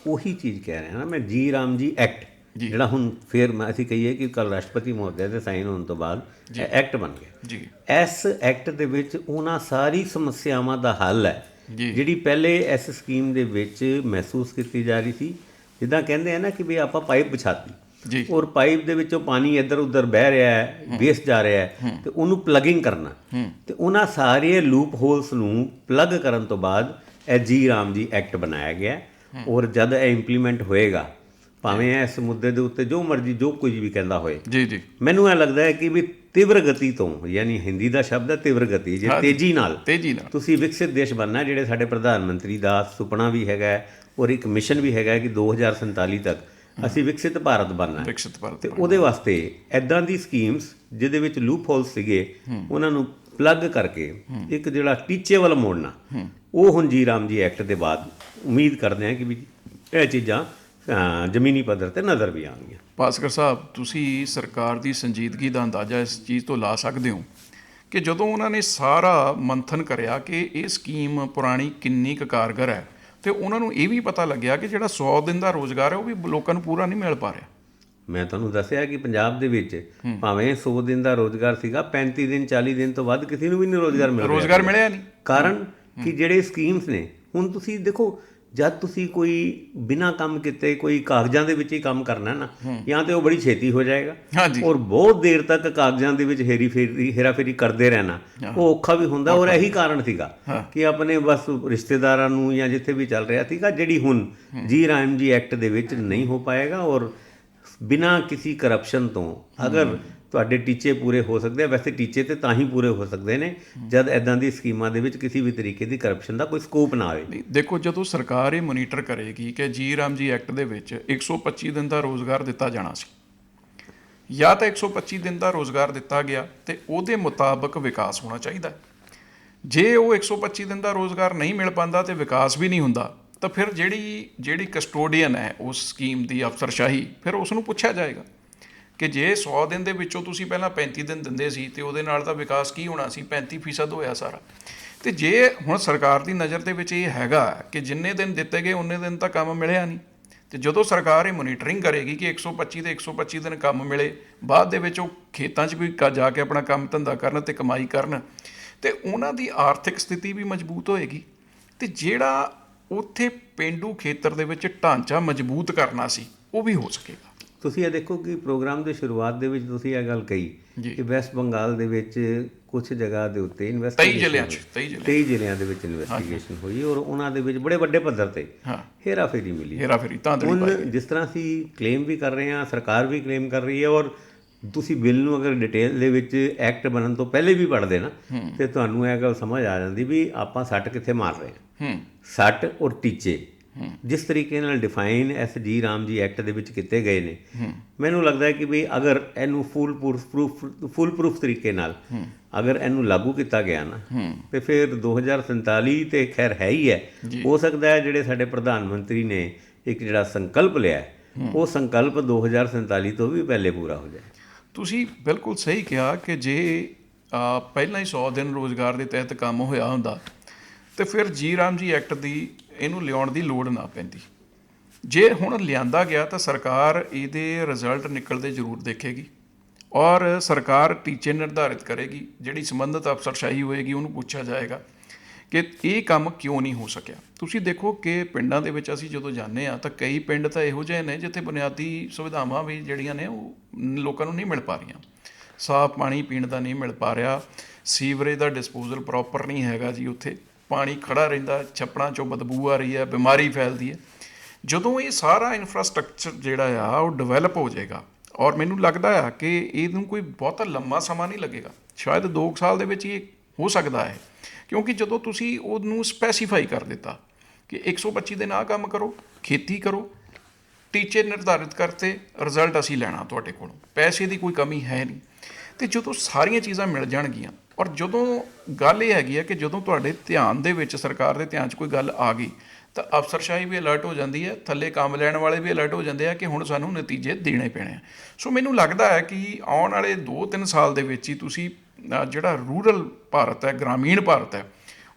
ਉਹੀ ਚੀਜ਼ ਕਹਿ ਰਿਹਾ ਨਾ ਮੈਂ ਜੀ ਰਾਮ ਜੀ ਐਕਟ ਜਿਹੜਾ ਹੁਣ ਫੇਰ ਮੈਂ ਅਸੀਂ ਕਹੀਏ ਕਿ ਕੱਲ ਰਾਸ਼ਟਰਪਤੀ ਮਹੋਦਯ ਦੇ ਸਾਈਨ ਹੋਣ ਤੋਂ ਬਾਅਦ ਇਹ ਐਕਟ ਬਣ ਗਿਆ। ਜੀ। ਇਸ ਐਕਟ ਦੇ ਵਿੱਚ ਉਹਨਾਂ ਸਾਰੀ ਸਮੱਸਿਆਵਾਂ ਦਾ ਹੱਲ ਹੈ। ਜਿਹੜੀ ਪਹਿਲੇ ਇਸ ਸਕੀਮ ਦੇ ਵਿੱਚ ਮਹਿਸੂਸ ਕੀਤੀ ਜਾ ਰਹੀ ਸੀ ਜਿੱਦਾਂ ਕਹਿੰਦੇ ਆ ਨਾ ਕਿ ਵੀ ਆਪਾਂ ਪਾਈਪ ਵਿਛਾਤੀ। ਜੀ। ਔਰ ਪਾਈਪ ਦੇ ਵਿੱਚੋਂ ਪਾਣੀ ਇੱਧਰ ਉੱਧਰ ਬਹਿ ਰਿਹਾ ਹੈ ਵੇਸਟ ਜਾ ਰਿਹਾ ਹੈ ਤੇ ਉਹਨੂੰ ਪਲੱਗਿੰਗ ਕਰਨਾ। ਤੇ ਉਹਨਾਂ ਸਾਰੇ ਲੂਪ ਹੋਲਸ ਨੂੰ ਪਲੱਗ ਕਰਨ ਤੋਂ ਬਾਅਦ ਇਹ ਜੀ ਰਾਮ ਜੀ ਐਕਟ ਬਣਾਇਆ ਗਿਆ। ਔਰ ਜਦ ਇਹ ਇੰਪਲੀਮੈਂਟ ਹੋਏਗਾ ਭਾਵੇਂ ਇਸ ਮੁੱਦੇ ਦੇ ਉੱਤੇ ਜੋ ਮਰਜ਼ੀ ਜੋ ਕੁਝ ਵੀ ਕਹਿੰਦਾ ਹੋਏ। ਜੀ ਜੀ। ਮੈਨੂੰ ਇਹ ਲੱਗਦਾ ਹੈ ਕਿ ਵੀ ਤੀਵਰ ਗਤੀ ਤੋਂ ਯਾਨੀ ਹਿੰਦੀ ਦਾ ਸ਼ਬਦ ਹੈ ਤੀਵਰ ਗਤੀ ਜੇ ਤੇਜ਼ੀ ਨਾਲ ਤੇਜ਼ੀ ਨਾਲ। ਤੁਸੀਂ ਵਿਕਸਿਤ ਦੇਸ਼ ਬਣਨਾ ਜਿਹੜੇ ਸਾਡੇ ਪ੍ਰਧਾਨ ਮੰਤਰੀ ਦਾ ਸੁਪਨਾ ਵੀ ਹੈਗਾ ਔਰ ਇੱਕ ਮਿਸ਼ਨ ਵੀ ਹੈਗਾ ਕਿ 2047 ਤੱਕ ਅਸੀਂ ਵਿਕਸਿਤ ਭਾਰਤ ਬਣਨਾ ਵਿਕਸਿਤ ਭਾਰਤ ਤੇ ਉਹਦੇ ਵਾਸਤੇ ਐਦਾਂ ਦੀ ਸਕੀਮਸ ਜਿਹਦੇ ਵਿੱਚ ਲੂਪ ਹੋਲਸ ਸੀਗੇ ਉਹਨਾਂ ਨੂੰ ਪਲੱਗ ਕਰਕੇ ਇੱਕ ਜਿਹੜਾ ਟੀਚੇ ਵੱਲ ਮੋੜਨਾ ਉਹ ਹੁਣ ਜੀ ਰਾਮ ਜੀ ਐਕਟ ਦੇ ਬਾਅਦ ਉਮੀਦ ਕਰਦੇ ਹਾਂ ਕਿ ਵੀ ਇਹ ਚੀਜ਼ਾਂ ਜ਼ਮੀਨੀ ਪੱਧਰ ਤੇ ਨਜ਼ਰ ਵੀ ਆਉਣਗੀਆਂ। ਭਾਸਕਰ ਸਾਹਿਬ ਤੁਸੀਂ ਸਰਕਾਰ ਦੀ ਸੰਜੀਦਗੀ ਦਾ ਅੰਦਾਜ਼ਾ ਇਸ ਚੀਜ਼ ਤੋਂ ਲਾ ਸਕਦੇ ਹੋ ਕਿ ਜਦੋਂ ਉਹਨਾਂ ਨੇ ਸਾਰਾ ਮੰਥਨ ਕਰਿਆ ਕਿ ਇਹ ਸਕੀਮ ਪੁਰਾਣੀ ਕਿੰਨੀ ਕੁ ਕਾਰਗਰ ਹੈ ਤੇ ਉਹਨਾਂ ਨੂੰ ਇਹ ਵੀ ਪਤਾ ਲੱਗਿਆ ਕਿ ਜਿਹੜਾ 100 ਦਿਨ ਦਾ ਰੋਜ਼ਗਾਰ ਹੈ ਉਹ ਵੀ ਲੋਕਾਂ ਨੂੰ ਪੂਰਾ ਨਹੀਂ ਮਿਲ ਪਾ ਰਿਹਾ। ਮੈਂ ਤੁਹਾਨੂੰ ਦੱਸਿਆ ਕਿ ਪੰਜਾਬ ਦੇ ਵਿੱਚ ਭਾਵੇਂ 100 ਦਿਨ ਦਾ ਰੋਜ਼ਗਾਰ ਸੀਗਾ 35 ਦਿਨ 40 ਦਿਨ ਤੋਂ ਵੱਧ ਕਿਸੇ ਨੂੰ ਵੀ ਨਹੀਂ ਰੋਜ਼ਗਾਰ ਮਿਲ ਰਿਹਾ। ਰੋਜ਼ਗਾਰ ਮਿਲਿਆ ਨਹੀਂ। ਕਾਰਨ ਕਿ ਜਿਹੜੇ ਸਕੀਮਸ ਨੇ ਹੁਣ ਤੁਸੀਂ ਦੇਖੋ ਜਦ ਤੁਸੀਂ ਕੋਈ ਬਿਨਾ ਕੰਮ ਕੀਤੇ ਕੋਈ ਕਾਗਜ਼ਾਂ ਦੇ ਵਿੱਚ ਹੀ ਕੰਮ ਕਰਨਾ ਨਾ ਜਾਂ ਤੇ ਉਹ ਬੜੀ ਛੇਤੀ ਹੋ ਜਾਏਗਾ। ਔਰ ਬਹੁਤ ਦੇਰ ਤੱਕ ਕਾਗਜ਼ਾਂ ਦੇ ਵਿੱਚ ਹੇਰੀ ਫੇਰੀ ਹੇਰਾਫੇਰੀ ਕਰਦੇ ਰਹਿਣਾ ਉਹ ਔਖਾ ਵੀ ਹੁੰਦਾ। ਔਰ ਇਹੀ ਕਾਰਨ ਸੀਗਾ ਕਿ ਆਪਣੇ ਬਸ ਰਿਸ਼ਤੇਦਾਰਾਂ ਨੂੰ ਜਾਂ ਜਿੱਥੇ ਵੀ ਚੱਲ ਰਿਹਾ ਸੀਗਾ ਜਿਹੜੀ ਹੁਣ ਜੀ ਰਾਮ ਜੀ ਐਕਟ ਦੇ ਵਿੱਚ ਨਹੀਂ ਹੋ ਪਾਏਗਾ। ਔਰ ਬਿਨਾ ਕਿਸੇ ਕਰਪਸ਼ਨ ਤੋਂ ਅਗਰ ਤੁਹਾਡੇ ਟੀਚੇ ਪੂਰੇ ਹੋ ਸਕਦੇ ਆ। ਵੈਸੇ ਟੀਚੇ ਤੇ ਤਾਂ ਹੀ ਪੂਰੇ ਹੋ ਸਕਦੇ ਨੇ, ਜਦ ਐਦਾਂ ਦੀ ਸਕੀਮਾਂ ਦੇ ਵਿੱਚ ਕਿਸੇ ਵੀ ਤਰੀਕੇ ਦੀ ਕਰਪਸ਼ਨ ਦਾ ਕੋਈ ਸਕੋਪ ਨਾ ਆਵੇ। ਦੇਖੋ, ਜਦੋਂ ਸਰਕਾਰ ਇਹ ਮੋਨੀਟਰ ਕਰੇਗੀ ਕਿ ਜੀ ਰਾਮ ਜੀ ਐਕਟ ਦੇ ਵਿੱਚ 125 ਦਿਨ ਦਾ ਰੋਜ਼ਗਾਰ ਦਿੱਤਾ ਜਾਣਾ ਸੀ, ਜਾਂ ਤਾਂ 125 ਦਿਨ ਦਾ ਰੋਜ਼ਗਾਰ ਦਿੱਤਾ ਗਿਆ ਤੇ ਉਹਦੇ ਮੁਤਾਬਕ ਵਿਕਾਸ ਹੋਣਾ ਚਾਹੀਦਾ ਜੇ ਉਹ 125 ਦਿਨ ਦਾ ਰੋਜ਼ਗਾਰ ਨਹੀਂ ਮਿਲ ਪਾਉਂਦਾ ਤੇ ਵਿਕਾਸ ਵੀ ਨਹੀਂ ਹੁੰਦਾ, ਤਾਂ ਫਿਰ ਜਿਹੜੀ ਜਿਹੜੀ ਕਸਟੋਡੀਅਨ ਹੈ, ਉਸ ਸਕੀਮ ਦੀ ਅਫਸਰਸ਼ਾਹੀ, ਫਿਰ ਉਸ ਨੂੰ ਪੁੱਛਿਆ ਜਾਏਗਾ। ਕਿ ਜੇ 100 ਦਿਨ ਦੇ ਵਿੱਚੋਂ ਤੁਸੀਂ ਪਹਿਲਾਂ 35 ਦਿਨ ਦਿੰਦੇ ਸੀ ਤੇ ਉਹਦੇ ਨਾਲ ਤਾਂ ਵਿਕਾਸ ਕੀ ਹੋਣਾ ਸੀ? 35% ਹੋਇਆ ਸਾਰਾ। ਤੇ ਜੇ ਹੁਣ ਸਰਕਾਰ ਦੀ ਨਜ਼ਰ ਦੇ ਵਿੱਚ ਇਹ ਹੈਗਾ ਕਿ ਜਿੰਨੇ ਦਿਨ ਦਿੱਤੇ ਗਏ, ਉਹਨੇ ਦਿਨ ਤਾਂ ਕੰਮ ਮਿਲਿਆ ਨਹੀਂ। ਤੇ ਜਦੋਂ ਸਰਕਾਰ ਇਹ ਮੋਨੀਟਰਿੰਗ ਕਰੇਗੀ ਕਿ 125 ਦੇ 125 ਦਿਨ ਕੰਮ ਮਿਲੇ, ਬਾਅਦ ਦੇ ਵਿੱਚ ਉਹ ਖੇਤਾਂ 'ਚ ਵੀ ਜਾ ਕੇ ਆਪਣਾ ਕੰਮ ਧੰਦਾ ਕਰਨ ਤੇ ਕਮਾਈ ਕਰਨ, ਤੇ ਉਹਨਾਂ ਦੀ ਆਰਥਿਕ ਸਥਿਤੀ ਵੀ ਮਜ਼ਬੂਤ ਹੋਏਗੀ। ਤੇ ਜਿਹੜਾ ਉੱਥੇ ਪਿੰਡੂ ਖੇਤਰ ਦੇ ਵਿੱਚ ਢਾਂਚਾ ਮਜ਼ਬੂਤ ਕਰਨਾ ਸੀ, ਉਹ ਵੀ ਹੋ ਸਕੇਗਾ। ਤੁਸੀਂ ਇਹ ਦੇਖੋ ਕਿ ਪ੍ਰੋਗਰਾਮ ਦੇ ਸ਼ੁਰੂਆਤ ਦੇ ਵਿੱਚ ਤੁਸੀਂ ਇਹ ਗੱਲ ਕਹੀ। ਕਿ ਵੈਸਟ ਬੰਗਾਲ ਦੇ ਵਿੱਚ ਕੁਝ ਜਗ੍ਹਾ ਦੇ ਉੱਤੇ 23 ਇਨਵੈਸਟੀਗੇਸ਼ਨ ਜ਼ਿਲ੍ਹਿਆਂ 'ਚ 23 ਜ਼ਿਲ੍ਹੇ 23 ਜ਼ਿਲ੍ਹਿਆਂ ਦੇ ਵਿੱਚ ਇਨਵੈਸਟੀਗੇਸ਼ਨ ਹੋਈ ਔਰ ਉਹਨਾਂ ਦੇ ਵਿੱਚ ਬੜੇ ਵੱਡੇ ਪੱਧਰ ਤੇ ਹਾਂ। ਹੇਰਾ ਫੇਰੀ ਮਿਲੀ। ਹੇਰਾ ਫੇਰੀ ਧਾਂਦਲੀ ਹੁਣ ਪਾਈ। ਜਿਸ ਤਰ੍ਹਾਂ ਅਸੀਂ ਕਲੇਮ ਵੀ ਕਰ ਰਹੇ ਹਾਂ ਸਰਕਾਰ ਵੀ ਕਲੇਮ ਕਰ ਰਹੀ ਹੈ ਔਰ ਤੁਸੀਂ ਬਿੱਲ ਨੂੰ ਅਗਰ ਡਿਟੇਲ ਦੇ ਵਿੱਚ ਐਕਟ ਬਣਨ ਤੋਂ ਪਹਿਲੇ ਵੀ ਪੜ੍ਹਦੇ ਨਾ ਤੇ ਤੁਹਾਨੂੰ ਇਹ ਗੱਲ ਸਮਝ ਆ ਜਾਂਦੀ ਵੀ ਆਪਾਂ ਸੱਟ ਕਿੱਥੇ ਮਾਰ ਰਹੇ ਹਾਂ। ਹੂੰ। ਸੱਟ ਔਰ ਟੀਚੇ। ਜਿਸ ਤਰੀਕੇ ਨਾਲ ਡਿਫਾਈਨ ਐਸ ਜੀ ਰਾਮ ਜੀ ਐਕਟ ਦੇ ਵਿੱਚ ਕੀਤੇ ਗਏ ਨੇ ਮੈਨੂੰ ਲੱਗਦਾ ਹੈ ਕਿ ਵੀ ਅਗਰ ਇਹਨੂੰ ਫੁੱਲ ਪ੍ਰੂਫ ਫੁੱਲ ਪ੍ਰੂਫ ਤਰੀਕੇ ਨਾਲ ਅਗਰ ਇਹਨੂੰ ਲਾਗੂ ਕੀਤਾ ਗਿਆ ਨਾ ਤੇ ਫਿਰ 2047 ਤੇ ਖੈਰ ਹੈ ਹੀ ਹੈ। ਹੋ ਸਕਦਾ ਹੈ ਜਿਹੜੇ ਸਾਡੇ ਪ੍ਰਧਾਨ ਮੰਤਰੀ ਨੇ ਇੱਕ ਜਿਹੜਾ ਸੰਕਲਪ ਲਿਆ ਉਹ ਸੰਕਲਪ 2047 ਤੋਂ ਵੀ ਪਹਿਲੇ ਪੂਰਾ ਹੋ ਜਾਏ। ਤੁਸੀਂ ਬਿਲਕੁਲ ਸਹੀ ਕਿਹਾ ਕਿ ਜੇ ਪਹਿਲਾਂ ਹੀ 100 ਦਿਨ ਰੋਜ਼ਗਾਰ ਦੇ ਤਹਿਤ ਕੰਮ ਹੋਇਆ ਹੁੰਦਾ ਤੇ ਫਿਰ ਜੀ ਰਾਮ ਜੀ ਐਕਟ ਦੀ ਇਹਨੂੰ ਲਿਆਉਣ ਦੀ ਲੋੜ ਨਾ ਪੈਂਦੀ। ਜੇ ਹੁਣ ਲਿਆਂਦਾ ਗਿਆ ਤਾਂ ਸਰਕਾਰ ਇਹਦੇ ਰਿਜ਼ਲਟ ਨਿਕਲਦੇ ਜ਼ਰੂਰ ਦੇਖੇਗੀ ਔਰ ਸਰਕਾਰ ਟੀਚੇ ਨਿਰਧਾਰਿਤ ਕਰੇਗੀ, ਜਿਹੜੀ ਸੰਬੰਧਿਤ ਅਫਸਰਸ਼ਾਹੀ ਹੋਏਗੀ, ਉਹਨੂੰ ਪੁੱਛਿਆ ਜਾਏਗਾ ਕਿ ਇਹ ਕੰਮ ਕਿਉਂ ਨਹੀਂ ਹੋ ਸਕਿਆ। ਤੁਸੀਂ ਦੇਖੋ ਕਿ ਪਿੰਡਾਂ ਦੇ ਵਿੱਚ ਅਸੀਂ ਜਦੋਂ ਜਾਂਦੇ ਆ ਤਾਂ ਕਈ ਪਿੰਡ ਤਾਂ ਇਹੋ ਜਿਹੇ ਨੇ ਜਿੱਥੇ ਬੁਨਿਆਦੀ ਸੁਵਿਧਾਵਾਂ ਵੀ ਜਿਹੜੀਆਂ ਨੇ ਉਹ ਲੋਕਾਂ ਨੂੰ ਨਹੀਂ ਮਿਲ ਪਾ ਰਹੀਆਂ। ਸਾਫ਼ ਪਾਣੀ ਪੀਣ ਦਾ ਨਹੀਂ ਮਿਲ ਪਾ ਰਿਹਾ, ਸੀਵਰੇਜ ਦਾ ਡਿਸਪੋਜ਼ਲ ਪ੍ਰੋਪਰ ਨਹੀਂ ਹੈਗਾ ਜੀ ਉੱਥੇ। ਪਾਣੀ ਖੜਾ ਰਹਿੰਦਾ, ਛੱਪੜਾਂ ਚੋਂ ਬਦਬੂ ਆ ਰਹੀ ਹੈ, ਬਿਮਾਰੀ ਫੈਲਦੀ ਹੈ। ਜਦੋਂ ਇਹ ਸਾਰਾ ਇਨਫਰਾਸਟ੍ਰਕਚਰ ਜਿਹੜਾ ਆ, ਉਹ ਡਿਵੈਲਪ ਹੋ ਜਾਏਗਾ, ਔਰ ਮੈਨੂੰ ਲੱਗਦਾ ਆ ਕਿ ਇਹਨੂੰ ਕੋਈ ਬਹੁਤਾ ਲੰਮਾ ਸਮਾਂ ਨਹੀਂ ਲੱਗੇਗਾ। ਸ਼ਾਇਦ 2 ਸਾਲ ਦੇ ਵਿੱਚ ਹੀ ਇਹ ਹੋ ਸਕਦਾ ਹੈ, ਕਿਉਂਕਿ ਜਦੋਂ ਤੁਸੀਂ ਉਹਨੂੰ ਸਪੈਸੀਫਾਈ ਕਰ ਦਿੱਤਾ ਕਿ 125 ਦਿਨ ਆਹ ਕੰਮ ਕਰੋ, ਖੇਤੀ ਕਰੋ, ਟੀਚੇ ਨਿਰਧਾਰਿਤ ਕਰਤੇ ਰਿਜ਼ਲਟ ਅਸੀਂ ਲੈਣਾ ਤੁਹਾਡੇ ਕੋਲੋਂ, ਪੈਸੇ ਦੀ ਕੋਈ ਕਮੀ ਹੈ ਨਹੀਂ। ਤੇ ਜਦੋਂ ਸਾਰੀਆਂ ਚੀਜ਼ਾਂ ਮਿਲ ਜਾਣਗੀਆਂ ਔਰ ਜਦੋਂ ਗੱਲ ਇਹ ਹੈਗੀ ਹੈ ਕਿ ਜਦੋਂ ਤੁਹਾਡੇ ਧਿਆਨ ਦੇ ਵਿੱਚ ਸਰਕਾਰ ਦੇ ਧਿਆਨ 'ਚ ਕੋਈ ਗੱਲ ਆ ਗਈ ਤਾਂ ਅਫਸਰਸ਼ਾਹੀ ਵੀ ਅਲਰਟ ਹੋ ਜਾਂਦੀ ਹੈ ਥੱਲੇ ਕੰਮ ਲੈਣ ਵਾਲੇ ਵੀ ਅਲਰਟ ਹੋ ਜਾਂਦੇ ਆ ਕਿ ਹੁਣ ਸਾਨੂੰ ਨਤੀਜੇ ਦੇਣੇ ਪੈਣੇ ਆ। ਸੋ ਮੈਨੂੰ ਲੱਗਦਾ ਹੈ ਕਿ ਆਉਣ ਵਾਲੇ 2-3 ਸਾਲ ਦੇ ਵਿੱਚ ਹੀ ਤੁਸੀਂ ਜਿਹੜਾ ਰੂਰਲ ਭਾਰਤ ਹੈ ਗ੍ਰਾਮੀਣ ਭਾਰਤ ਹੈ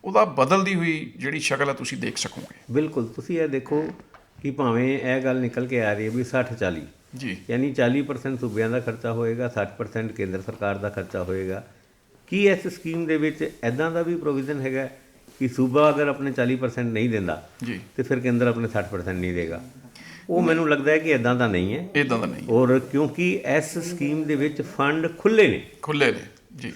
ਉਹਦਾ ਬਦਲਦੀ ਹੋਈ ਜਿਹੜੀ ਸ਼ਕਲ ਹੈ ਤੁਸੀਂ ਦੇਖ ਸਕੋਗੇ। ਬਿਲਕੁਲ ਤੁਸੀਂ ਇਹ ਦੇਖੋ ਕਿ ਭਾਵੇਂ ਇਹ ਗੱਲ ਨਿਕਲ ਕੇ ਆ ਰਹੀ ਹੈ ਵੀ 60 40 ਜੀ। ਯਾਨੀ 40% ਸੂਬਿਆਂ ਦਾ ਖਰਚਾ ਹੋਏਗਾ 60% ਕੇਂਦਰ ਸਰਕਾਰ ਦਾ ਖਰਚਾ ਹੋਏਗਾ ਕੀ ਇਸ ਸਕੀਮ ਦੇ ਵਿੱਚ ਐਦਾਂ ਦਾ ਵੀ ਪ੍ਰੋਵੀਜ਼ਨ ਹੈਗਾ ਕਿ ਸੂਬਾ ਅਗਰ ਆਪਣੇ 40% ਨਹੀਂ ਦਿੰਦਾ ਜੀ। ਤੇ ਫਿਰ ਕੇਂਦਰ ਆਪਣੇ 60% ਨਹੀਂ ਦੇਗਾ? ਉਹ ਮੈਨੂੰ ਲੱਗਦਾ ਹੈ ਕਿ ਐਦਾਂ ਦਾ ਨਹੀਂ ਹੈ। ਇਦਾਂ ਦਾ ਨਹੀਂ ਔਰ ਕਿਉਂਕਿ ਇਸ ਸਕੀਮ ਦੇ ਵਿੱਚ ਫੰਡ ਖੁੱਲੇ ਨੇ। ਖੁੱਲੇ ਨੇ ਜੀ।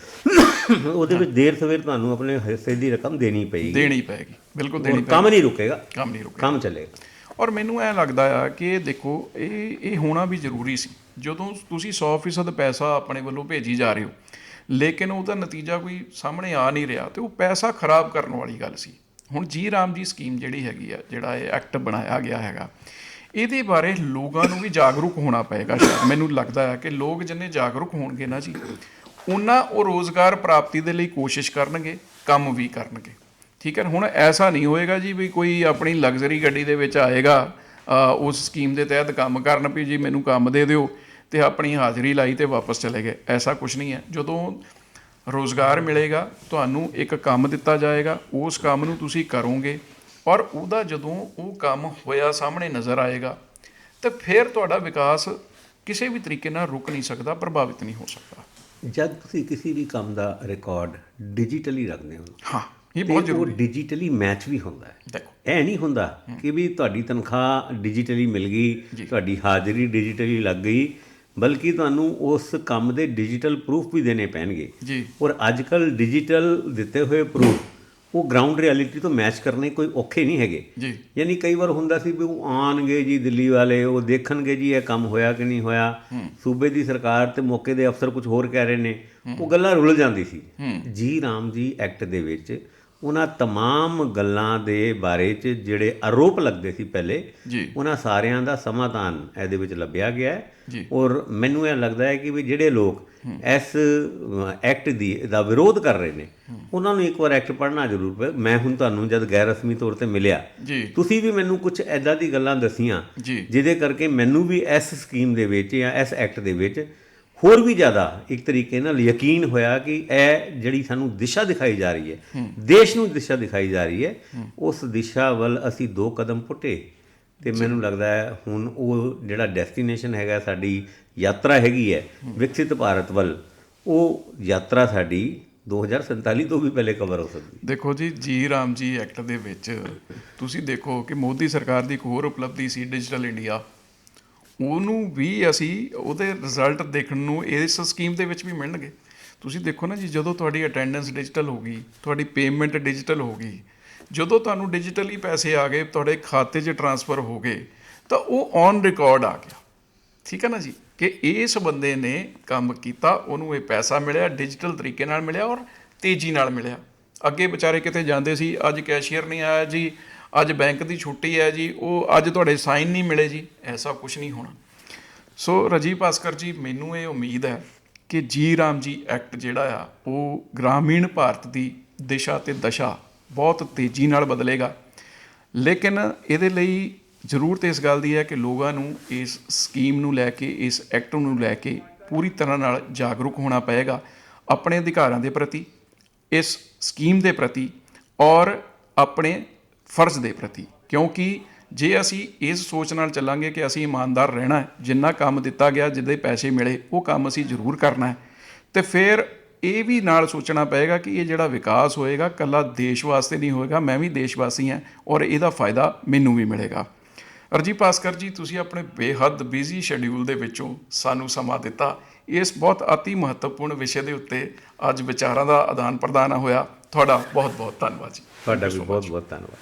ਉਹਦੇ ਵਿੱਚ ਦੇਰ ਸਵੇਰ ਤੁਹਾਨੂੰ ਆਪਣੇ ਹਿੱਸੇ ਦੀ ਰਕਮ ਦੇਣੀ ਪਏਗੀ। ਦੇਣੀ ਪੈਗੀ ਬਿਲਕੁਲ ਦੇਣੀ ਕੰਮ ਨਹੀਂ ਰੁਕੇਗਾ। ਕੰਮ ਨਹੀਂ ਰੁਕੇ ਕੰਮ ਚੱਲੇਗਾ। ਔਰ ਮੈਨੂੰ ਐ ਲੱਗਦਾ ਆ ਕਿ ਦੇਖੋ ਇਹ ਇਹ ਹੋਣਾ ਵੀ ਜ਼ਰੂਰੀ ਸੀ। ਜਦੋਂ ਤੁਸੀਂ 100% ਪੈਸਾ ਆਪਣੇ ਵੱਲੋਂ ਭੇਜੀ ਜਾ ਰਹੇ ਹੋ ਲੇਕਿਨ ਉਹਦਾ ਨਤੀਜਾ ਕੋਈ ਸਾਹਮਣੇ ਆ ਨਹੀਂ ਰਿਹਾ ਤੇ ਉਹ ਪੈਸਾ ਖਰਾਬ ਕਰਨ ਵਾਲੀ ਗੱਲ ਸੀ। ਹੁਣ ਜੀ ਰਾਮ ਜੀ ਸਕੀਮ ਜਿਹੜੀ ਹੈਗੀ ਆ, ਜਿਹੜਾ ਇਹ ਐਕਟ ਬਣਾਇਆ ਗਿਆ ਹੈਗਾ, ਇਹਦੇ ਬਾਰੇ ਲੋਕਾਂ ਨੂੰ ਵੀ ਜਾਗਰੂਕ ਹੋਣਾ ਪਏਗਾ ਸ਼ਾਇਦ। ਮੈਨੂੰ ਲੱਗਦਾ ਹੈ ਕਿ ਲੋਕ ਜਿੰਨੇ ਜਾਗਰੂਕ ਹੋਣਗੇ ਨਾ ਜੀ, ਉਹਨਾਂ ਉਹ ਰੋਜ਼ਗਾਰ ਪ੍ਰਾਪਤੀ ਦੇ ਲਈ ਕੋਸ਼ਿਸ਼ ਕਰਨਗੇ, ਕੰਮ ਵੀ ਕਰਨਗੇ। ਠੀਕ ਹੈ ਹੁਣ ਐਸਾ ਨਹੀਂ ਹੋਏਗਾ ਜੀ ਵੀ ਕੋਈ ਆਪਣੀ ਲਗਜ਼ਰੀ ਗੱਡੀ ਦੇ ਵਿੱਚ ਆਏਗਾ ਉਸ ਸਕੀਮ ਦੇ ਤਹਿਤ ਕੰਮ ਕਰਨ ਵੀ ਜੀ ਮੈਨੂੰ ਕੰਮ ਦੇ ਦਿਓ। ਤੇ ਆਪਣੀ ਹਾਜ਼ਰੀ ਲਾਈ ਤੇ ਵਾਪਸ ਚਲੇ ਗਏ। ਐਸਾ ਕੁਝ ਨਹੀਂ ਹੈ। ਜਦੋਂ ਰੋਜ਼ਗਾਰ ਮਿਲੇਗਾ ਤੁਹਾਨੂੰ ਇੱਕ ਕੰਮ ਦਿੱਤਾ ਜਾਏਗਾ ਉਸ ਕੰਮ ਨੂੰ ਤੁਸੀਂ ਕਰੋਗੇ ਔਰ ਉਹਦਾ ਜਦੋਂ ਉਹ ਕੰਮ ਹੋਇਆ ਸਾਹਮਣੇ ਨਜ਼ਰ ਆਏਗਾ ਤੇ ਫਿਰ ਤੁਹਾਡਾ ਵਿਕਾਸ ਕਿਸੇ ਵੀ ਤਰੀਕੇ ਨਾਲ ਰੁਕ ਨਹੀਂ ਸਕਦਾ ਪ੍ਰਭਾਵਿਤ ਨਹੀਂ ਹੋ ਸਕਦਾ। ਜਦ ਤੁਸੀਂ ਕਿਸੇ ਵੀ ਕੰਮ ਦਾ ਰਿਕਾਰਡ ਡਿਜੀਟਲੀ ਰੱਖਦੇ ਹੋ ਹਾਂ ਇਹ ਬਹੁਤ ਜ਼ਰੂਰੀ ਉਹ ਡਿਜੀਟਲੀ ਮੈਚ ਵੀ ਹੁੰਦਾ ਹੈ। ਦੇਖੋ। ਇਹ ਨਹੀਂ ਹੁੰਦਾ ਕਿ ਵੀ ਤੁਹਾਡੀ ਤਨਖਾਹ ਡਿਜੀਟਲੀ ਮਿਲ ਗਈ ਤੁਹਾਡੀ ਹਾਜ਼ਰੀ ਡਿਜੀਟਲੀ ਲੱਗ ਗਈ ਬਲਕਿ ਤੁਹਾਨੂੰ ਉਸ ਕੰਮ ਦੇ ਡਿਜੀਟਲ ਪ੍ਰੂਫ ਵੀ ਦੇਣੇ ਪੈਣਗੇ। ਜੀ। ਔਰ ਅੱਜ ਕੱਲ ਡਿਜੀਟਲ ਦਿੱਤੇ ਹੋਏ ਪ੍ਰੂਫ ਉਹ ਗਰਾਊਂਡ ਰਿਐਲਿਟੀ ਤੋਂ ਮੈਚ ਕਰਨੇ ਕੋਈ ਔਖੇ ਨਹੀਂ ਹੈਗੇ। ਜੀ। ਯਾਨੀ ਕਈ ਵਾਰ ਹੁੰਦਾ ਸੀ ਵੀ ਉਹ ਆਣਗੇ ਜੀ ਦਿੱਲੀ ਵਾਲੇ ਉਹ ਦੇਖਣਗੇ ਜੀ ਇਹ ਕੰਮ ਹੋਇਆ ਕਿ ਨਹੀਂ ਹੋਇਆ। ਸੂਬੇ ਦੀ ਸਰਕਾਰ ਤੇ ਮੌਕੇ ਦੇ ਅਫਸਰ ਕੁਝ ਹੋਰ ਕਹਿ ਰਹੇ ਨੇ। ਉਹ ਗੱਲਾਂ ਰੁਲ ਜਾਂਦੀ ਸੀ। ਜੀ ਰਾਮ ਜੀ ਐਕਟ ਦੇ ਵਿੱਚ ਉਹਨਾਂ तमाम ਗੱਲਾਂ ਦੇ ਬਾਰੇ ਚ ਜਿਹੜੇ ਆਰੋਪ ਲੱਗਦੇ ਸੀ ਪਹਿਲੇ ਜੀ ਉਹਨਾਂ ਸਾਰਿਆਂ ਦਾ ਸਮਾਧਾਨ ਇਹਦੇ ਵਿੱਚ ਲੱਭਿਆ ਗਿਆ ਜੀ। ਹੈ ਔਰ ਮੈਨੂੰ ਇਹ ਲੱਗਦਾ ਹੈ ਕਿ ਵੀ ਜਿਹੜੇ ਲੋਕ ਇਸ ਐਕਟ ਦੀ ਦਾ ਵਿਰੋਧ ਕਰ ਰਹੇ ਨੇ ਉਹਨਾਂ ਨੂੰ ਇੱਕ ਵਾਰ ਐਕਟ ਪੜ੍ਹਨਾ ਜ਼ਰੂਰ ਪਏ ਮੈਂ ਹੁਣ ਤੁਹਾਨੂੰ ਜਦ ਗੈਰ ਰਸਮੀ ਤੌਰ ਤੇ ਮਿਲਿਆ ਜੀ ਤੁਸੀਂ ਵੀ ਮੈਨੂੰ ਕੁਝ ਐਦਾਂ ਦੀ ਗੱਲਾਂ ਦਸੀਆਂ ਜੀ ਜਿਹਦੇ ਕਰਕੇ ਮੈਨੂੰ ਵੀ ਇਸ ਸਕੀਮ ਦੇ ਵਿੱਚ ਜਾਂ ਇਸ ਐਕਟ ਦੇ ਵਿੱਚ ਹੋਰ ਵੀ ਜ਼ਿਆਦਾ ਇੱਕ ਤਰੀਕੇ ਨਾਲ ਯਕੀਨ ਹੋਇਆ ਕਿ ਇਹ ਜਿਹੜੀ ਸਾਨੂੰ ਦਿਸ਼ਾ ਦਿਖਾਈ ਜਾ ਰਹੀ ਹੈ ਦੇਸ਼ ਨੂੰ ਦਿਸ਼ਾ ਦਿਖਾਈ ਜਾ ਰਹੀ ਹੈ ਉਸ ਦਿਸ਼ਾ ਵੱਲ ਅਸੀਂ ਦੋ ਕਦਮ ਪੁੱਟੇ ਤੇ ਮੈਨੂੰ ਲੱਗਦਾ ਹੈ ਹੁਣ ਉਹ ਜਿਹੜਾ ਡੈਸਟੀਨੇਸ਼ਨ ਹੈਗਾ ਸਾਡੀ ਯਾਤਰਾ ਹੈਗੀ ਹੈ ਵਿਕਸਿਤ ਭਾਰਤ ਵੱਲ ਉਹ ਯਾਤਰਾ ਸਾਡੀ 2047 ਤੋਂ ਵੀ ਪਹਿਲੇ ਕਵਰ ਹੋ ਸਕਦੀ ਦੇਖੋ ਜੀ ਜੀ ਰਾਮ ਜੀ ਐਕਟ ਦੇ ਵਿੱਚ ਤੁਸੀਂ ਦੇਖੋ ਕਿ ਮੋਦੀ ਸਰਕਾਰ ਦੀ ਇੱਕ ਹੋਰ ਉਪਲਬਧੀ ਸੀ ਡਿਜੀਟਲ ਇੰਡੀਆ ਉਹਨੂੰ ਵੀ ਅਸੀਂ ਉਹਦੇ ਰਿਜ਼ਲਟ ਦੇਖਣ ਨੂੰ ਇਸ ਸਕੀਮ ਦੇ ਵਿੱਚ ਵੀ ਮਿਲਣਗੇ। ਤੁਸੀਂ ਦੇਖੋ ਨਾ ਜੀ, ਜਦੋਂ ਤੁਹਾਡੀ ਅਟੈਂਡੈਂਸ ਡਿਜੀਟਲ ਹੋ ਗਈ, ਤੁਹਾਡੀ ਪੇਮੈਂਟ ਡਿਜੀਟਲ ਹੋ ਗਈ, ਜਦੋਂ ਤੁਹਾਨੂੰ ਡਿਜੀਟਲੀ ਪੈਸੇ ਆ ਗਏ, ਤੁਹਾਡੇ ਖਾਤੇ 'ਚ ਟਰਾਂਸਫਰ ਹੋ ਗਏ, ਤਾਂ ਉਹ ਔਨ ਰਿਕਾਰਡ ਆ ਗਿਆ। ਠੀਕ ਹੈ ਨਾ ਜੀ? ਕਿ ਇਸ ਬੰਦੇ ਨੇ ਕੰਮ ਕੀਤਾ, ਉਹਨੂੰ ਇਹ ਪੈਸਾ ਮਿਲਿਆ ਡਿਜੀਟਲ ਤਰੀਕੇ ਨਾਲ ਮਿਲਿਆ ਔਰ ਤੇਜ਼ੀ ਨਾਲ ਮਿਲਿਆ। ਅੱਗੇ ਵਿਚਾਰੇ ਕਿਤੇ ਜਾਂਦੇ ਸੀ, ਅੱਜ ਕੈਸ਼ੀਅਰ ਨਹੀਂ ਆਇਆ ਜੀ ਅੱਜ ਬੈਂਕ ਦੀ ਛੁੱਟੀ ਹੈ ਜੀ, ਉਹ ਅੱਜ ਤੁਹਾਡੇ ਸਾਈਨ ਨਹੀਂ ਮਿਲੇ ਜੀ, ਐਸਾ ਕੁਝ ਨਹੀਂ ਹੋਣਾ। ਸੋ ਰਜੀਵ ਭਾਸਕਰ ਜੀ, ਮੈਨੂੰ ਇਹ ਉਮੀਦ ਹੈ ਕਿ ਜੀ ਰਾਮ ਜੀ ਐਕਟ ਜਿਹੜਾ ਆ, ਉਹ ਗ੍ਰਾਮੀਣ ਭਾਰਤ ਦੀ ਦਿਸ਼ਾ ਤੇ ਦਸ਼ਾ ਬਹੁਤ ਤੇਜ਼ੀ ਨਾਲ ਬਦਲੇਗਾ। ਲੇਕਿਨ ਇਹਦੇ ਲਈ ਜ਼ਰੂਰਤ ਇਸ ਗੱਲ ਦੀ ਹੈ ਕਿ ਲੋਕਾਂ ਨੂੰ ਇਸ ਸਕੀਮ ਨੂੰ ਲੈ ਕੇ, ਇਸ ਐਕਟ ਨੂੰ ਲੈ ਕੇ ਪੂਰੀ ਤਰ੍ਹਾਂ ਨਾਲ ਜਾਗਰੂਕ ਹੋਣਾ ਪਏਗਾ ਆਪਣੇ ਅਧਿਕਾਰਾਂ ਦੇ ਪ੍ਰਤੀ, ਇਸ ਸਕੀਮ ਦੇ ਪ੍ਰਤੀ ਔਰ ਆਪਣੇ ਫਰਜ਼ ਦੇ ਪ੍ਰਤੀ। ਕਿਉਂਕਿ ਜੇ ਅਸੀਂ ਇਸ ਸੋਚ ਨਾਲ ਚੱਲਾਂਗੇ ਕਿ ਅਸੀਂ ਇਮਾਨਦਾਰ ਰਹਿਣਾ ਹੈ, ਜਿੰਨਾ ਕੰਮ ਦਿੱਤਾ ਗਿਆ ਜਿੱਦੇ ਪੈਸੇ ਮਿਲੇ, ਉਹ ਕੰਮ ਅਸੀਂ ਜ਼ਰੂਰ ਕਰਨਾ ਹੈ, ਤੇ ਫਿਰ ਇਹ ਵੀ ਨਾਲ ਸੋਚਣਾ ਪਏਗਾ ਕਿ ਇਹ ਜਿਹੜਾ ਵਿਕਾਸ ਹੋਏਗਾ, ਕੱਲਾ ਦੇਸ਼ ਵਾਸਤੇ ਨਹੀਂ ਹੋਏਗਾ, ਮੈਂ ਵੀ ਦੇਸ਼ ਵਾਸੀ ਹਾਂ ਔਰ ਇਹਦਾ ਫਾਇਦਾ ਮੈਨੂੰ ਵੀ ਮਿਲੇਗਾ। ਅਰਜੀ ਭਾਸਕਰ ਜੀ, ਤੁਸੀਂ ਆਪਣੇ ਬੇਹੱਦ ਬਿਜ਼ੀ ਸ਼ੈਡਿਊਲ ਦੇ ਵਿੱਚੋਂ ਸਾਨੂੰ ਸਮਾਂ ਦਿੱਤਾ। ਇਸ ਬਹੁਤ ਅਤੀ ਮਹੱਤਵਪੂਰਨ ਵਿਸ਼ੇ ਦੇ ਉੱਤੇ ਅੱਜ ਵਿਚਾਰਾਂ ਦਾ ਆਦਾਨ ਪ੍ਰਦਾਨ ਹੋਇਆ। ਤੁਹਾਡਾ ਬਹੁਤ ਬਹੁਤ ਧੰਨਵਾਦ ਜੀ। ਤੁਹਾਡਾ ਵੀ ਬਹੁਤ ਬਹੁਤ ਧੰਨਵਾਦ।